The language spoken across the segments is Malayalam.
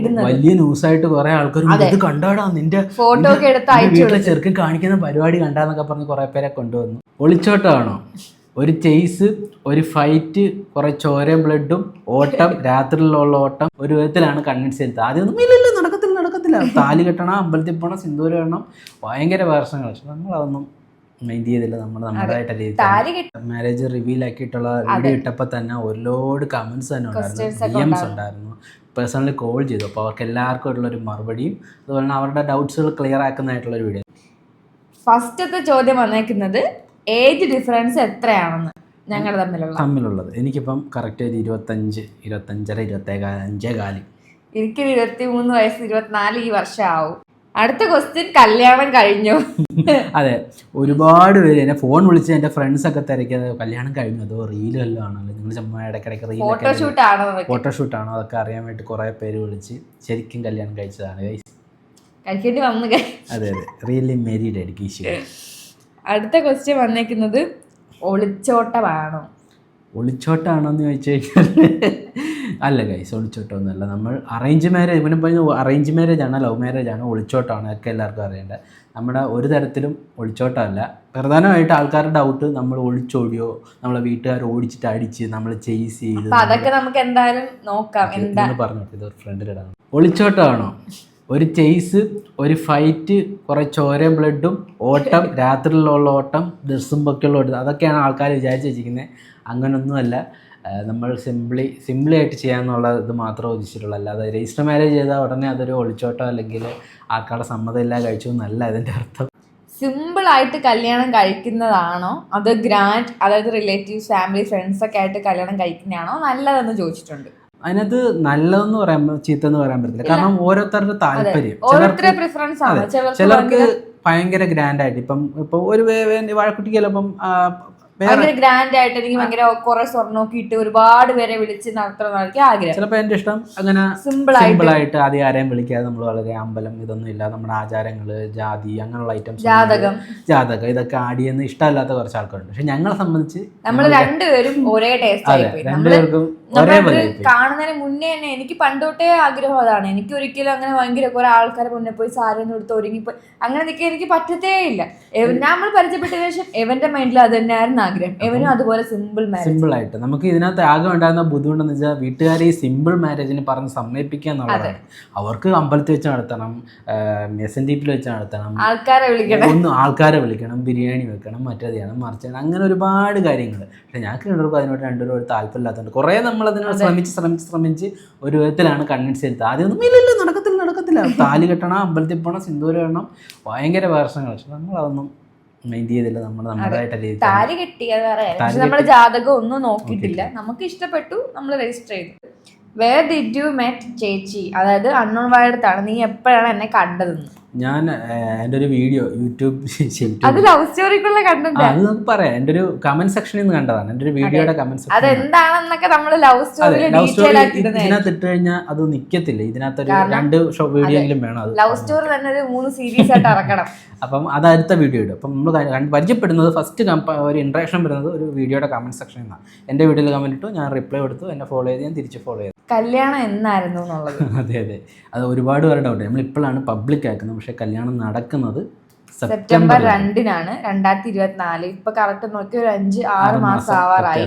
ഇടുന്നത്. വലിയ ന്യൂസ് ആയിട്ട് കുറെ ആൾക്കാർ ഇത് കണ്ടാടാ നിന്റെ ഫോട്ടോ ഒക്കെ എടുത്ത് അയച്ചു ചെറുക്കൻ കാണിക്കുന്ന പരിപാടി കണ്ടാന്നൊക്കെ പറഞ്ഞ് കുറെ പേരെ കൊണ്ടുവന്നു. ഒളിച്ചോട്ടാണോ ഒരു ചേസ് ഒരു ഫൈറ്റ് കുറെ ചോരയും ബ്ലഡും ഓട്ടം രാത്രിയിലുള്ള ഓട്ടം ഒരു വിധത്തിലാണ് കൺവിൻസ് ചെയ്തത്. ആദ്യം ഇല്ലല്ലോ ഇല്ല ഇല്ല നടക്കത്തില്ല നടക്കത്തില്ല. താലി കെട്ടണം അമ്പലത്തിൽ പോകണം സിന്ദൂരം ഇടണം. ഭയങ്കര വേർഷങ്ങൾ. പക്ഷെ നമ്മളതൊന്നും മൈൻഡ് ചെയ്തില്ല. നമ്മൾ നമ്മുടേതായിട്ട് മാരേജ് റിവീൽ ആക്കിയിട്ടുള്ള വീഡിയോ ഇട്ടപ്പോൾ തന്നെ ഒരുപാട് കമന്റ്സ് തന്നെ ഉണ്ടായിരുന്നു. ഡി എംസ് ഉണ്ടായിരുന്നു. പേഴ്സണലി കോൾ ചെയ്തു. അപ്പോൾ അവർക്ക് എല്ലാവർക്കും ആയിട്ടുള്ള ഒരു മറുപടിയും അതുപോലെ തന്നെ അവരുടെ ഡൗട്ട്സുകൾ ക്ലിയർ ആക്കുന്നതായിട്ടുള്ള ഒരു വീഡിയോ ഫസ്റ്റത്തെ ചോദ്യം വന്നേക്കുന്നത് ഏജ് ഡിഫറൻസ് എത്രയാണെന്ന് ഞങ്ങൾ തമ്മിലുള്ള? തമ്മിലുള്ളത്. എനിക്കിപ്പം കറക്റ്റ് ഒരു ഇരുപത്തഞ്ച് ഇരുപത്തഞ്ചര ഇരുപത്തേകാൽ അഞ്ചേ കാലി. എനിക്കൊരു ഇരുപത്തി മൂന്ന് വയസ്സ് ഇരുപത്തിനാല് ഈ വർഷം ആവും അടുത്ത ക്വസ്റ്റ്യൻ കല്യാണം കഴിഞ്ഞു. അതെ ഒരുപാട് പേര് എന്നെ ഫോൺ വിളിച്ച് എന്റെ ഫ്രണ്ട്സ് ഒക്കെ തിരക്കിയത് കല്യാണം കഴിഞ്ഞു. അതോ റീൽ വല്ലതും ആണല്ലോ നിങ്ങൾ ചുമ്മാ ഇടയ്ക്കിടയ്ക്ക് റീൽ ഫോട്ടോഷൂട്ട് ആണോ ഫോട്ടോഷൂട്ട് ആണോ? അതൊക്കെ അറിയാൻ വേണ്ടി കുറെ പേര് വിളിച്ച് ശരിക്കും കല്യാണം കഴിച്ചതാണ്. കഴിക്കേണ്ടി വന്നു. അതെ അതെ. റിയലി മെരി ഡെഡിക്കേഷൻ അടുത്ത ക്വസ്റ്റ്യൻ വന്നേക്കുന്നത് ഒളിച്ചോട്ടമാണോ? ഒളിച്ചോട്ടാണോ എന്ന് ചോദിച്ചു കഴിഞ്ഞാൽ അല്ല ഗൈസ് ഒളിച്ചോട്ടമൊന്നുമല്ല നമ്മൾ അറേഞ്ച് മാരേജ് ഇവനും പറഞ്ഞു അറേഞ്ച് മാരേജ് ആണ് ലവ് മാരേജ് ആണ് ഒളിച്ചോട്ടമാണ് ഒക്കെ എല്ലാവർക്കും അറിയേണ്ടത്. നമ്മുടെ ഒരു തരത്തിലും ഒളിച്ചോട്ടമല്ല. പ്രധാനമായിട്ട് ആൾക്കാരുടെ ഡൗട്ട് നമ്മൾ ഒളിച്ചോടിയോ നമ്മളെ വീട്ടുകാർ ഓടിച്ചിട്ട് അടിച്ച് നമ്മൾ ചേസ് ചെയ്ത് അതൊക്കെ നമുക്ക് എന്തായാലും നോക്കാം. എന്താ? പറഞ്ഞു ഇത് ഒരു ഫ്രണ്ടിലിടാണ് ഒളിച്ചോട്ടമാണോ? ഒരു ചേസ് ഒരു ഫൈറ്റ് കുറെ ചോരയും ബ്ലഡും ഓട്ടം രാത്രിയിലുള്ള ഓട്ടം ഡ്രസ്സും പൊക്കെയുള്ള ഓട്ടം അതൊക്കെയാണ് ആൾക്കാർ വിചാരിച്ച് വെച്ചിരിക്കുന്നത് അങ്ങനൊന്നുമല്ല. നമ്മൾ സിംപ്ലി സിംപ്ലി ആയിട്ട് ചെയ്യാന്നുള്ള ഇത് മാത്രം ഉദ്ദേശിച്ചിട്ടുള്ളൂ. അല്ലാതെ രജിസ്റ്റർ മാരേജ് ചെയ്താൽ ഉടനെ അതൊരു ഒളിച്ചോട്ടോ അല്ലെങ്കിൽ ആൾക്കാരുടെ സമ്മതം ഇല്ലാതെ കഴിച്ചു എന്നല്ല അതിന്റെ അർത്ഥം. സിമ്പിളായിട്ട് കല്യാണം കഴിക്കുന്നതാണോ? അത് ഗ്രാൻഡ് അതായത് റിലേറ്റീവ്സ് ഫാമിലി ഫ്രണ്ട്സ് ഒക്കെ ആയിട്ട് കല്യാണം കഴിക്കുന്നതാണോ? നല്ലതെന്ന് ചോദിച്ചിട്ടുണ്ട്. അതിനകത്ത് നല്ലതെന്ന് പറയാൻ ചീത്ത എന്ന് പറയാൻ പറ്റില്ല കാരണം ഓരോരുത്തരുടെ താല്പര്യം. ഓരോരുത്തരുടെ പ്രിഫറൻസ് ആണ്. ചിലർക്ക് ഭയങ്കര ഗ്രാൻഡ് ആയിട്ട്. ഇപ്പം ഇപ്പൊ ഒരു വാഴക്കുട്ടിക്ക് ചിലപ്പം ഭയങ്കര ഗ്രാൻഡ് ആയിട്ട് എനിക്ക് ഭയങ്കര കുറെ സ്വർണമൊക്കെ ഇട്ട് ഒരുപാട് പേരെ വിളിച്ച് നടത്തണമെന്നായിരിക്കും ആഗ്രഹം. ചിലപ്പോൾ എന്റെ ഇഷ്ടം അങ്ങനെ സിമ്പിൾ ആയിട്ട്. ആദ്യം ആരെയും വിളിക്കാതെ നമ്മൾ വളരെ അമ്പലം ഇതൊന്നും ഇല്ല. നമ്മുടെ ആചാരങ്ങൾ ജാതി അങ്ങനെയുള്ള ഐറ്റംസ് ജാതകം. ജാതകം. ഇതൊക്കെ ആടിയെന്ന് ഇഷ്ടമല്ലാത്ത കുറച്ച് ആൾക്കാരുണ്ട്. പക്ഷെ ഞങ്ങളെ സംബന്ധിച്ച് നമ്മൾ രണ്ടുപേരും ഒരേ ടേസ്റ്റ് രണ്ടുപേർക്കും കാണുന്നതിന് മുന്നേ തന്നെ എനിക്ക് പണ്ടോട്ടേ ആഗ്രഹം അതാണ്. എനിക്ക് ഒരിക്കലും അങ്ങനെ ഭയങ്കര കുറെ ആൾക്കാരെ മുന്നേ പോയി സാരി ഒന്നും എടുത്ത് ഒരുങ്ങിപ്പോയി അങ്ങനെ നിൽക്കാൻ എനിക്ക് പറ്റത്തേ ഇല്ല. നമ്മൾ പരിചയപ്പെട്ടതിനു ശേഷം എവന്റെ മൈൻഡിൽ അത് തന്നെയായിരുന്നു ആഗ്രഹം. എവനും അതുപോലെ സിമ്പിൾ മാരേജ് സിമ്പിൾ ആയിട്ട്. നമുക്ക് ഇതിനകത്ത് ആകെ ഉണ്ടായിരുന്ന ബുദ്ധിമുട്ടെന്ന് വെച്ചാൽ വീട്ടുകാരെ ഈ സിമ്പിൾ മാരേജിന് പറഞ്ഞ് സമ്മതിപ്പിക്കുക എന്നുള്ളതാണ്. അവർക്ക് അമ്പലത്തിൽ വെച്ച് നടത്തണം മെസ്സൻ ടീപ്പിൽ വെച്ച് നടത്തണം. ആൾക്കാരെ വിളിക്കണം. ഒന്ന് ആൾക്കാരെ വിളിക്കണം ബിരിയാണി വെക്കണം മറ്റേത് ചെയ്യണം മറിച്ച് അങ്ങനെ ഒരുപാട് കാര്യങ്ങൾ പക്ഷെ ഞങ്ങൾക്ക് രണ്ടുപേർക്കും അതിനോട് രണ്ടുപേരും ഒരു താല്പര്യമില്ലാത്തതുകൊണ്ട് കുറേ നമ്മൾ അതിനോട് ശ്രമിച്ച് ശ്രമിച്ച് ശ്രമിച്ച് ഒരു വിധത്തിലാണ് കൺവിൻസ് ചെയ്തത്. ആദ്യം ഇല്ലല്ലോ ഇല്ല ഇല്ല നടക്കത്തില്ല നടക്കത്തില്ല. താലി കെട്ടണം അമ്പലത്തിൽ പോകണം സിന്ദൂരം വേണം ഭയങ്കര വേർഷങ്ങൾ പക്ഷെ നമ്മളതൊന്നും മൈൻഡ് ചെയ്തില്ല. നമ്മൾ നമ്മുടേതായിട്ട് താലി കെട്ടി അത് കാര്യം. നമ്മൾ ജാതകം ഒന്നും നോക്കിയിട്ടില്ല. നമുക്ക് ഇഷ്ടപ്പെട്ടു നമ്മൾ രജിസ്റ്റർ ചെയ്തു. വേർ ഡിഡ് യു മെറ്റ് ചേച്ചി? അതായത് അണ്ണോൺ വാഴത്താണ് നീ എപ്പോഴാണ് എന്നെ കണ്ടതെന്ന്? ഞാൻ എന്റെ ഒരു വീഡിയോ യൂട്യൂബ് അത് ലവ് സ്റ്റോറിക്കുള്ള കണ്ടന്റ് ആ, അത് നമുക്ക് പറയാം. എന്റെ ഒരു കമന്റ് സെക്ഷനിൽ നിന്ന് കണ്ടതാണ്. എന്റെ ഒരു വീഡിയോയുടെ കമന്റ് സെക്ഷൻ അതെന്താണെന്നൊക്കെ നമ്മൾ ലവ് അതെ ലവ് സ്റ്റോറി ഇതിനകത്ത് ഇട്ട് കഴിഞ്ഞാൽ അത് നിക്കത്തില്ല. ഇതിനകത്ത് ഒരു രണ്ട് വീഡിയോ എങ്കിലും വേണം അത്. ലവ് സ്റ്റോറി തന്നെ ഒരു മൂന്ന് സീരീസ് ആയിട്ട് ഇറക്കണം. അപ്പം അത് അടുത്ത വീഡിയോ ഇടും. അപ്പം നമ്മൾ പരിചയപ്പെടുന്നത് ഫസ്റ്റ് ഒരു ഇൻട്രാക്ഷൻ വരുന്നത് ഒരു വീഡിയോയുടെ കമന്റ് സെക്ഷനിൽ നിന്നാണ്. എന്റെ വീഡിയോയിൽ കമന്റ് ഇട്ടു ഞാൻ റിപ്ലൈ കൊടുത്തു എന്നെ ഫോളോ ചെയ്ത് ഞാൻ തിരിച്ച് ഫോളോ ചെയ്തു. കല്യാണം എന്നായിരുന്നു എന്നുള്ളത്. അതെ അതെ. അത് ഒരുപാട് പേരുടെ ഡൗട്ട് നമ്മൾ ഇപ്പോഴാണ് പബ്ലിക് ആക്കുന്നത്. പക്ഷേ കല്യാണം നടക്കുന്നത് സെപ്റ്റംബർ രണ്ടിനാണ്. രണ്ടായിരത്തി ഇരുപത്തിനാല്. ഇപ്പൊ കറക്റ്റ് നോക്കി ഒരു അഞ്ച് ആറ് മാസം ആവാറായി.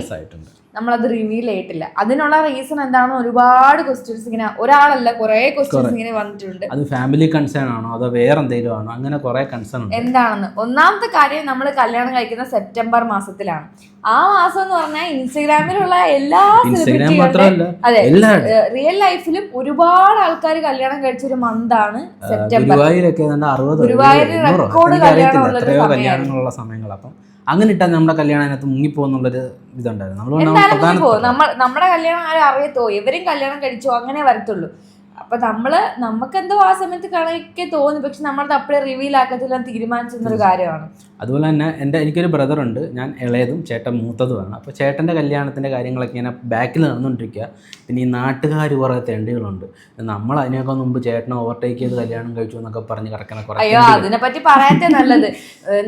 നമ്മളത് റിവീൽ ചെയ്തിട്ടില്ല. അതിനുള്ള റീസൺ എന്താണെന്ന് ഒരുപാട് ക്വസ്റ്റ്യൻസ് ഇങ്ങനെ ഒരാളല്ല കുറെ ക്വസ്റ്റ്യൻസ് ഇങ്ങനെ വന്നിട്ടുണ്ട്. അത് ഫാമിലി കൺസേൺ ആണോ? അതോ വേറെ എന്തെങ്കിലും ആണോ? അങ്ങനെ കുറേ കൺസേൺ എന്താണെന്ന്. ഒന്നാമത്തെ കാര്യം നമ്മൾ കല്യാണം കഴിക്കുന്ന സെപ്റ്റംബർ മാസത്തിലാണ്. ആ മാസം എന്ന് പറഞ്ഞാൽ ഇൻസ്റ്റഗ്രാമിലുള്ള എല്ലാ അതെ റിയൽ ലൈഫിലും ഒരുപാട് ആൾക്കാർ കല്യാണം കഴിച്ച ഒരു മന്താണ് സെപ്റ്റംബർ. ഗുരുവായൂരൊക്കെ റെക്കോർഡ് കല്യാണമുള്ള സമയങ്ങൾ അപ്പം അങ്ങനെ ഇട്ടാൽ നമ്മുടെ കല്യാണം അതിനകത്ത് മുങ്ങിപ്പോന്നുള്ളൊരു ഇതുണ്ടായിരുന്നു നമ്മൾ നമ്മുടെ കല്യാണം ആരും അറിയത്തോ? ഇവരും കല്യാണം കഴിച്ചോ? അങ്ങനെ വരത്തുള്ളൂ. അപ്പൊ നമ്മൾ നമുക്കെന്തോ ആ സമയത്ത് കണക്കെ തോന്നി. പക്ഷെ നമ്മളത് അപ്പഴേ റിവീൽ ആക്കത്തില്ല തീരുമാനിച്ചിരുന്ന ഒരു കാര്യമാണ്. അതുപോലെ തന്നെ എന്റെ എനിക്കൊരു ബ്രദർ ഉണ്ട്. ഞാൻ ഇളയതും ചേട്ടൻ മൂത്തതുമാണ്. അപ്പോൾ ചേട്ടന്റെ കല്യാണത്തിന്റെ കാര്യങ്ങളൊക്കെ ഇങ്ങനെ ബാക്കിൽ നടന്നുകൊണ്ടിരിക്കുക പിന്നെ ഈ നാട്ടുകാർ കുറേ തെണ്ടികളുണ്ട്. നമ്മൾ അതിനൊക്കെ മുമ്പ് ചേട്ടനെ ഓവർടേക്ക് ചെയ്ത് കല്യാണം കഴിച്ചു എന്നൊക്കെ പറഞ്ഞ് കിടക്കുന്ന കുറേ അയ്യോ അതിനെപ്പറ്റി പറയാത്തേ നല്ലത്.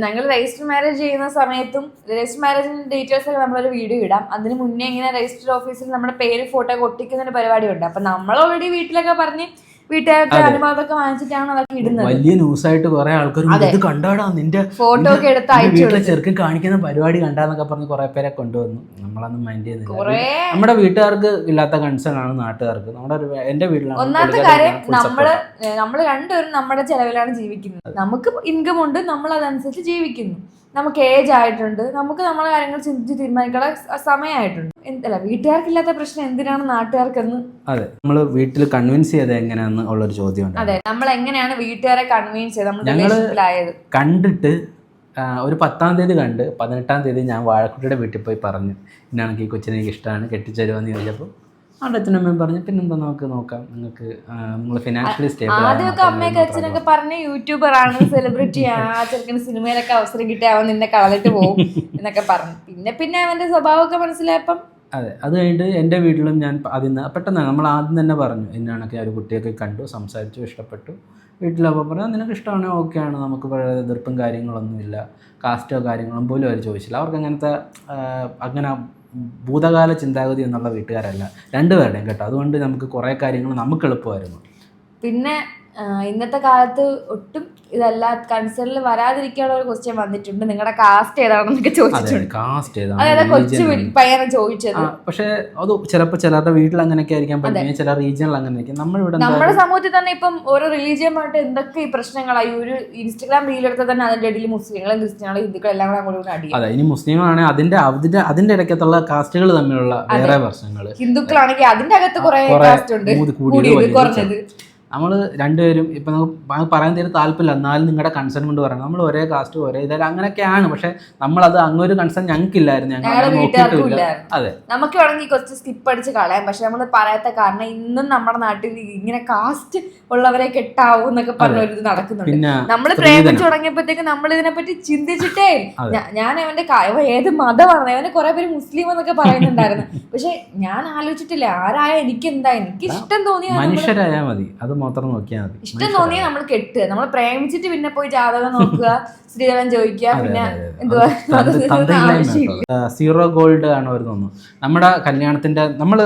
ഞങ്ങൾ രജിസ്റ്റർ മാരേജ് ചെയ്യുന്ന സമയത്തും രജിസ്റ്റർ മാരേജിന്റെ ഡീറ്റെയിൽസ് ഒക്കെ നമ്മളൊരു വീഡിയോ ഇടാം. അതിന് മുന്നേ ഇങ്ങനെ രജിസ്റ്റർ ഓഫീസിൽ നമ്മുടെ പേര് ഫോട്ടോ ഒട്ടിക്കുന്ന ഒരു പരിപാടി ഉണ്ട് അപ്പൊ നമ്മൾ ഓൾറെഡി വീട്ടിലൊക്കെ പറഞ്ഞ് വീട്ടുകാരുടെ അനുഭവമൊക്കെ വാങ്ങിച്ചിട്ടാണ് അതൊക്കെ ഇടുന്നത്. വലിയ ന്യൂസ് ആയിട്ട് കുറെ ആൾക്കാർ ഇത് കണ്ടാടാ നിന്റെ ഫോട്ടോ ഒക്കെ എടുത്ത് അയച്ചു ചെറുക്കും ചെറുക്കൻ കാണിക്കുന്ന പരിപാടി കണ്ടാന്നൊക്കെ പറഞ്ഞ് കുറെ പേരെ കൊണ്ടുവന്നു. നമ്മളൊന്നും മൈൻഡ് കുറേ. നമ്മുടെ വീട്ടുകാർക്ക് ഇല്ലാത്ത കൺസേൺ ആണ് നാട്ടുകാർക്ക്. നമ്മുടെ ഒരു എന്റെ വീട്ടിലാണ് ഒന്നാമത്തെ കാര്യം നമ്മൾ ആണ്. നമ്മൾ രണ്ടുപേരും നമ്മുടെ ചെലവിലാണ് ജീവിക്കുന്നത്. നമുക്ക് ഇൻകം ഉണ്ട് നമ്മൾ അതനുസരിച്ച് ജീവിക്കുന്നു. നമുക്ക് ഏജ് ആയിട്ടുണ്ട്. നമുക്ക് നമ്മളെ കാര്യങ്ങൾ ചിന്തിച്ച് തീരുമാനിക്കാനുള്ള സ- സമയമായിട്ടുണ്ട് എന്തല്ല വീട്ടുകാർക്കില്ലാത്ത പ്രശ്നം എന്തിനാണ് നാട്ടുകാർക്കെന്ന്? അതെ നമ്മൾ വീട്ടിൽ കൺവിൻസ് ചെയ്ത് എങ്ങനെയാന്ന് ഉള്ളൊരു ചോദ്യമുണ്ട്. അതെ നമ്മൾ എങ്ങനെയാണ് വീട്ടുകാരെ കൺവിൻസ് ചെയ്ത് നമ്മൾ കണ്ടിട്ട് ഒരു പത്താം തീയതി കണ്ട് പതിനെട്ടാം തീയതി ഞാൻ വാഴക്കുട്ടിയുടെ വീട്ടിൽ പോയി പറഞ്ഞു ഇന്നാണെങ്കിൽ ഈ കൊച്ചിനെ എനിക്ക് ഇഷ്ടമാണ് കെട്ടിച്ചേരുമെന്ന് ചോദിച്ചപ്പോൾ അവിടെ അച്ഛനും അമ്മയും പറഞ്ഞു. പിന്നെന്താ നമുക്ക് നോക്കാം. നിങ്ങൾക്ക് നിങ്ങൾ ഫിനാൻഷ്യലി സ്റ്റേബിൾ ആദ്യമൊക്കെ അമ്മയൊക്കെ അച്ഛനൊക്കെ പറഞ്ഞ? യൂട്യൂബർ ആണ് സെലിബ്രിറ്റി ആ ചെറുക്കന് സിനിമയിലൊക്കെ അവസരം കിട്ടിയ അവൻ നിന്നെ കളഞ്ഞിട്ട് പോകും എന്നൊക്കെ പറഞ്ഞു. പിന്നെ പിന്നെ അവന്റെ സ്വഭാവമൊക്കെ മനസ്സിലായപ്പം അതെ അത് കഴിഞ്ഞിട്ട് എന്റെ വീട്ടിലും ഞാൻ ത- പെട്ടെന്ന് നമ്മൾ ആദ്യം തന്നെ പറഞ്ഞു എന്നാണൊക്കെ ഒരു കുട്ടിയൊക്കെ കണ്ടു സംസാരിച്ചു ഇഷ്ടപ്പെട്ടു. വീട്ടിലപ്പോൾ പറഞ്ഞു നിനക്ക് ഇഷ്ടമാണ്? ഓക്കെ ആണ് നമുക്ക് വേറെ എതിർപ്പും കാര്യങ്ങളൊന്നുമില്ല കാസ്റ്റോ കാര്യങ്ങളും പോലും അവർ ചോദിച്ചില്ല. അവർക്ക് അങ്ങനത്തെ അങ്ങനെ ഭൂതകാല ചിന്താഗതി എന്നുള്ള വീട്ടുകാരല്ല. രണ്ടുപേരുടെയും കേട്ടോ. അതുകൊണ്ട് നമുക്ക് കുറേ കാര്യങ്ങൾ നമുക്ക് എളുപ്പമായിരുന്നു. പിന്നെ ഇന്നത്തെ കാലത്ത് ഒട്ടും ഇതല്ല. കൺസേണിൽ വരാതിരിക്കാനുള്ള ഒരു ക്വസ്റ്റ്യൻ വന്നിട്ടുണ്ട്. നിങ്ങളുടെ കാസ്റ്റ് ഏതാണെന്നൊക്കെ ചോദിച്ചിട്ടുണ്ട്. കാസ്റ്റ് അതായത് കൊച്ചു പയ്യനെ ചോദിച്ചത്. പക്ഷേ അത് ചിലപ്പോൾ ചിലരുടെ വീട്ടിൽ അങ്ങനെയൊക്കെ ആയിരിക്കാം പറ്റും ചില റീജിയനിൽ അങ്ങനെ ആയിരിക്കും നമ്മളിവിടെ നമ്മുടെ സമൂഹത്തിൽ തന്നെ ഇപ്പം ഓരോ റിലീജിയമായിട്ട് എന്തൊക്കെ ഈ പ്രശ്നങ്ങളായി? ഒരു ഇൻസ്റ്റാഗ്രാം റീൽ എടുത്താൽ തന്നെ അതിന്റെ ഇടയിൽ മുസ്ലിങ്ങളും ക്രിസ്ത്യാനികളും ഹിന്ദുക്കളും എല്ലാം കൂടെ അങ്ങോട്ട് അടി അതെ ഇനി മുസ്ലിങ്ങളാണെങ്കിൽ അതിന്റെ അതിന്റെ അതിന്റെ ഇടയ്ക്കത്തുള്ള കാസ്റ്റുകൾ തമ്മിലുള്ള വേറെ പ്രശ്നങ്ങൾ ഹിന്ദുക്കളാണെങ്കിൽ അതിന്റെ അകത്ത് കുറെ കാസ്റ്റ് ഉണ്ട്. കൂടിയത് കൂടിയത് കുറഞ്ഞത്. നമ്മൾ രണ്ടുപേരും ഇപ്പം നമുക്ക് പറയാൻ തീരെ താല്പര്യമില്ല. എന്നാലും നിങ്ങളുടെ കൺസേൺ കൊണ്ട് പറയാം നമ്മൾ ഒരേ കാസ്റ്റ് ഒരേ ഇതായി അങ്ങനെയൊക്കെയാണ്. പക്ഷെ നമ്മളത് അങ്ങൊരു കൺസേൺ ഞങ്ങൾക്കില്ലായിരുന്നു. ഞങ്ങൾ നോക്കിയിട്ടില്ല. അതെ. നമുക്ക് വേണമെങ്കിൽ കുറച്ച് സ്കിപ്പ് അടിച്ച് കളയാം. പക്ഷെ നമ്മൾ പറയാത്ത കാരണം ഇന്നും നമ്മുടെ നാട്ടിൽ ഇങ്ങനെ കാസ്റ്റ് ഉള്ളവരെ കെട്ടാവൂ എന്നൊക്കെ പറഞ്ഞ ഒരു ഇത് നടക്കുന്നുണ്ട്. നമ്മൾ. പ്രേമിച്ചു തുടങ്ങിയപ്പോഴത്തേക്ക് നമ്മൾ ഇതിനെപ്പറ്റി ചിന്തിച്ചിട്ടേ ഇല്ല. അതെ. ഞാ- ഞാൻ അവന്റെ ഏത് മതമാണ് അവന് കുറെ പേര് മുസ്ലിം എന്നൊക്കെ പറയുന്നുണ്ടായിരുന്നു. പക്ഷെ ഞാൻ ആലോചിച്ചിട്ടില്ല. ആരായ എനിക്ക് എന്താ എനിക്ക് ഇഷ്ടം തോന്നിയ മനുഷ്യരായാൽ മതി. അത് മാത്രം നോക്കിയാൽ മതി. ഇഷ്ടം തോന്നിയാൽ നമ്മൾ കെട്ടുക. നമ്മൾ പ്രേമിച്ചിട്ട് പിന്നെ പോയി ജാതകം നോക്കുക സ്ത്രീധനം ചോദിക്കുക പിന്നെ എന്തുവാ? സീറോ ഗോൾഡ് ആണ് അവർ തോന്നുന്നു നമ്മുടെ കല്യാണത്തിന്റെ നമ്മൾ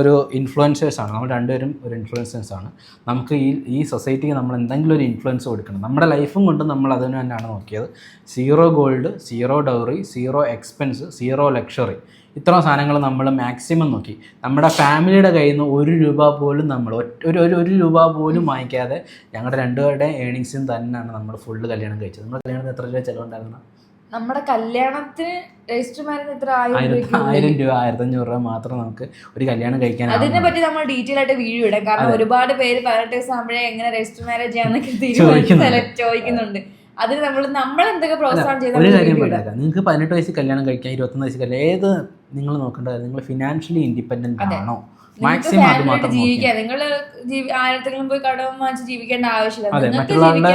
ഒരു ഇൻഫ്ലുവൻസേഴ്സ് ആണ്. നമ്മൾ രണ്ടുപേരും ഒരു ഇൻഫ്ലുവൻസേഴ്സ് ആണ്. നമുക്ക് ഈ ഈ സൊസൈറ്റിക്ക് നമ്മൾ എന്തെങ്കിലും ഒരു ഇൻഫ്ലുവൻസ് കൊടുക്കണം. നമ്മുടെ ലൈഫും കൊണ്ട് നമ്മൾ അതിന് തന്നെയാണ് നോക്കിയത്. Zero gold zero dowry zero expense zero luxury ഇത്ര സാധനങ്ങൾ നമ്മൾ മാക്സിമം നോക്കി. നമ്മുടെ ഫാമിലിയുടെ കയ്യിൽ നിന്ന് ഒരു രൂപ പോലും നമ്മൾ ഒരു ഒരു ഒരു രൂപ പോലും വാങ്ങിക്കാതെ ഞങ്ങളുടെ രണ്ടുപേരുടെ ഏണിങ്സും തന്നെയാണ് നമ്മൾ ഫുള്ള് കല്യാണം കഴിച്ചത്. നമ്മുടെ കല്യാണത്തിന് എത്ര രൂപ ചിലവുണ്ടായിരുന്നു? നമ്മുടെ കല്യാണത്തിന് രജിസ്റ്റർ മാരേജ് എത്ര? ആയിരം ആയിരത്തി അഞ്ഞൂറ് രൂപ ആയിരത്തഞ്ഞൂറ് രൂപ മാത്രം നമുക്ക് ഒരു കല്യാണം കഴിക്കാൻ അതിനെ പറ്റി നമ്മൾ ഡീറ്റെയിൽ ആയിട്ട് വീഡിയോ ഇടാം. കാരണം ഒരുപാട് പേര് പതിനെട്ട് ദിവസം ആകുമ്പോഴേ എങ്ങനെ രജിസ്റ്റർ മാരേജ് ചെയ്യാന്നൊക്കെ ചോദിക്കുന്നുണ്ട്. അതിന് നമ്മൾ നമ്മൾ എന്തൊക്കെ പ്രോത്സാഹനം ചെയ്താൽ നിങ്ങൾക്ക് പതിനെട്ട് വയസ്സിൽ കല്യാണം കഴിക്കാം ഇരുപത്തൊന്ന് വയസ്സിൽ കല്യാണം ഏത് നിങ്ങൾ നോക്കേണ്ടത് നിങ്ങൾ ഫിനാൻഷ്യലി ഇൻഡിപെൻഡന്റ് ആണോ? മാക്സിമം അത് മാത്രം നോക്കി ജീവിക്കാം നിങ്ങൾ ആയിരത്തെങ്കിലും പോയി കടവും വാങ്ങിച്ച് ജീവിക്കേണ്ട ആവശ്യമില്ല. അതെ മറ്റുള്ളവരുടെ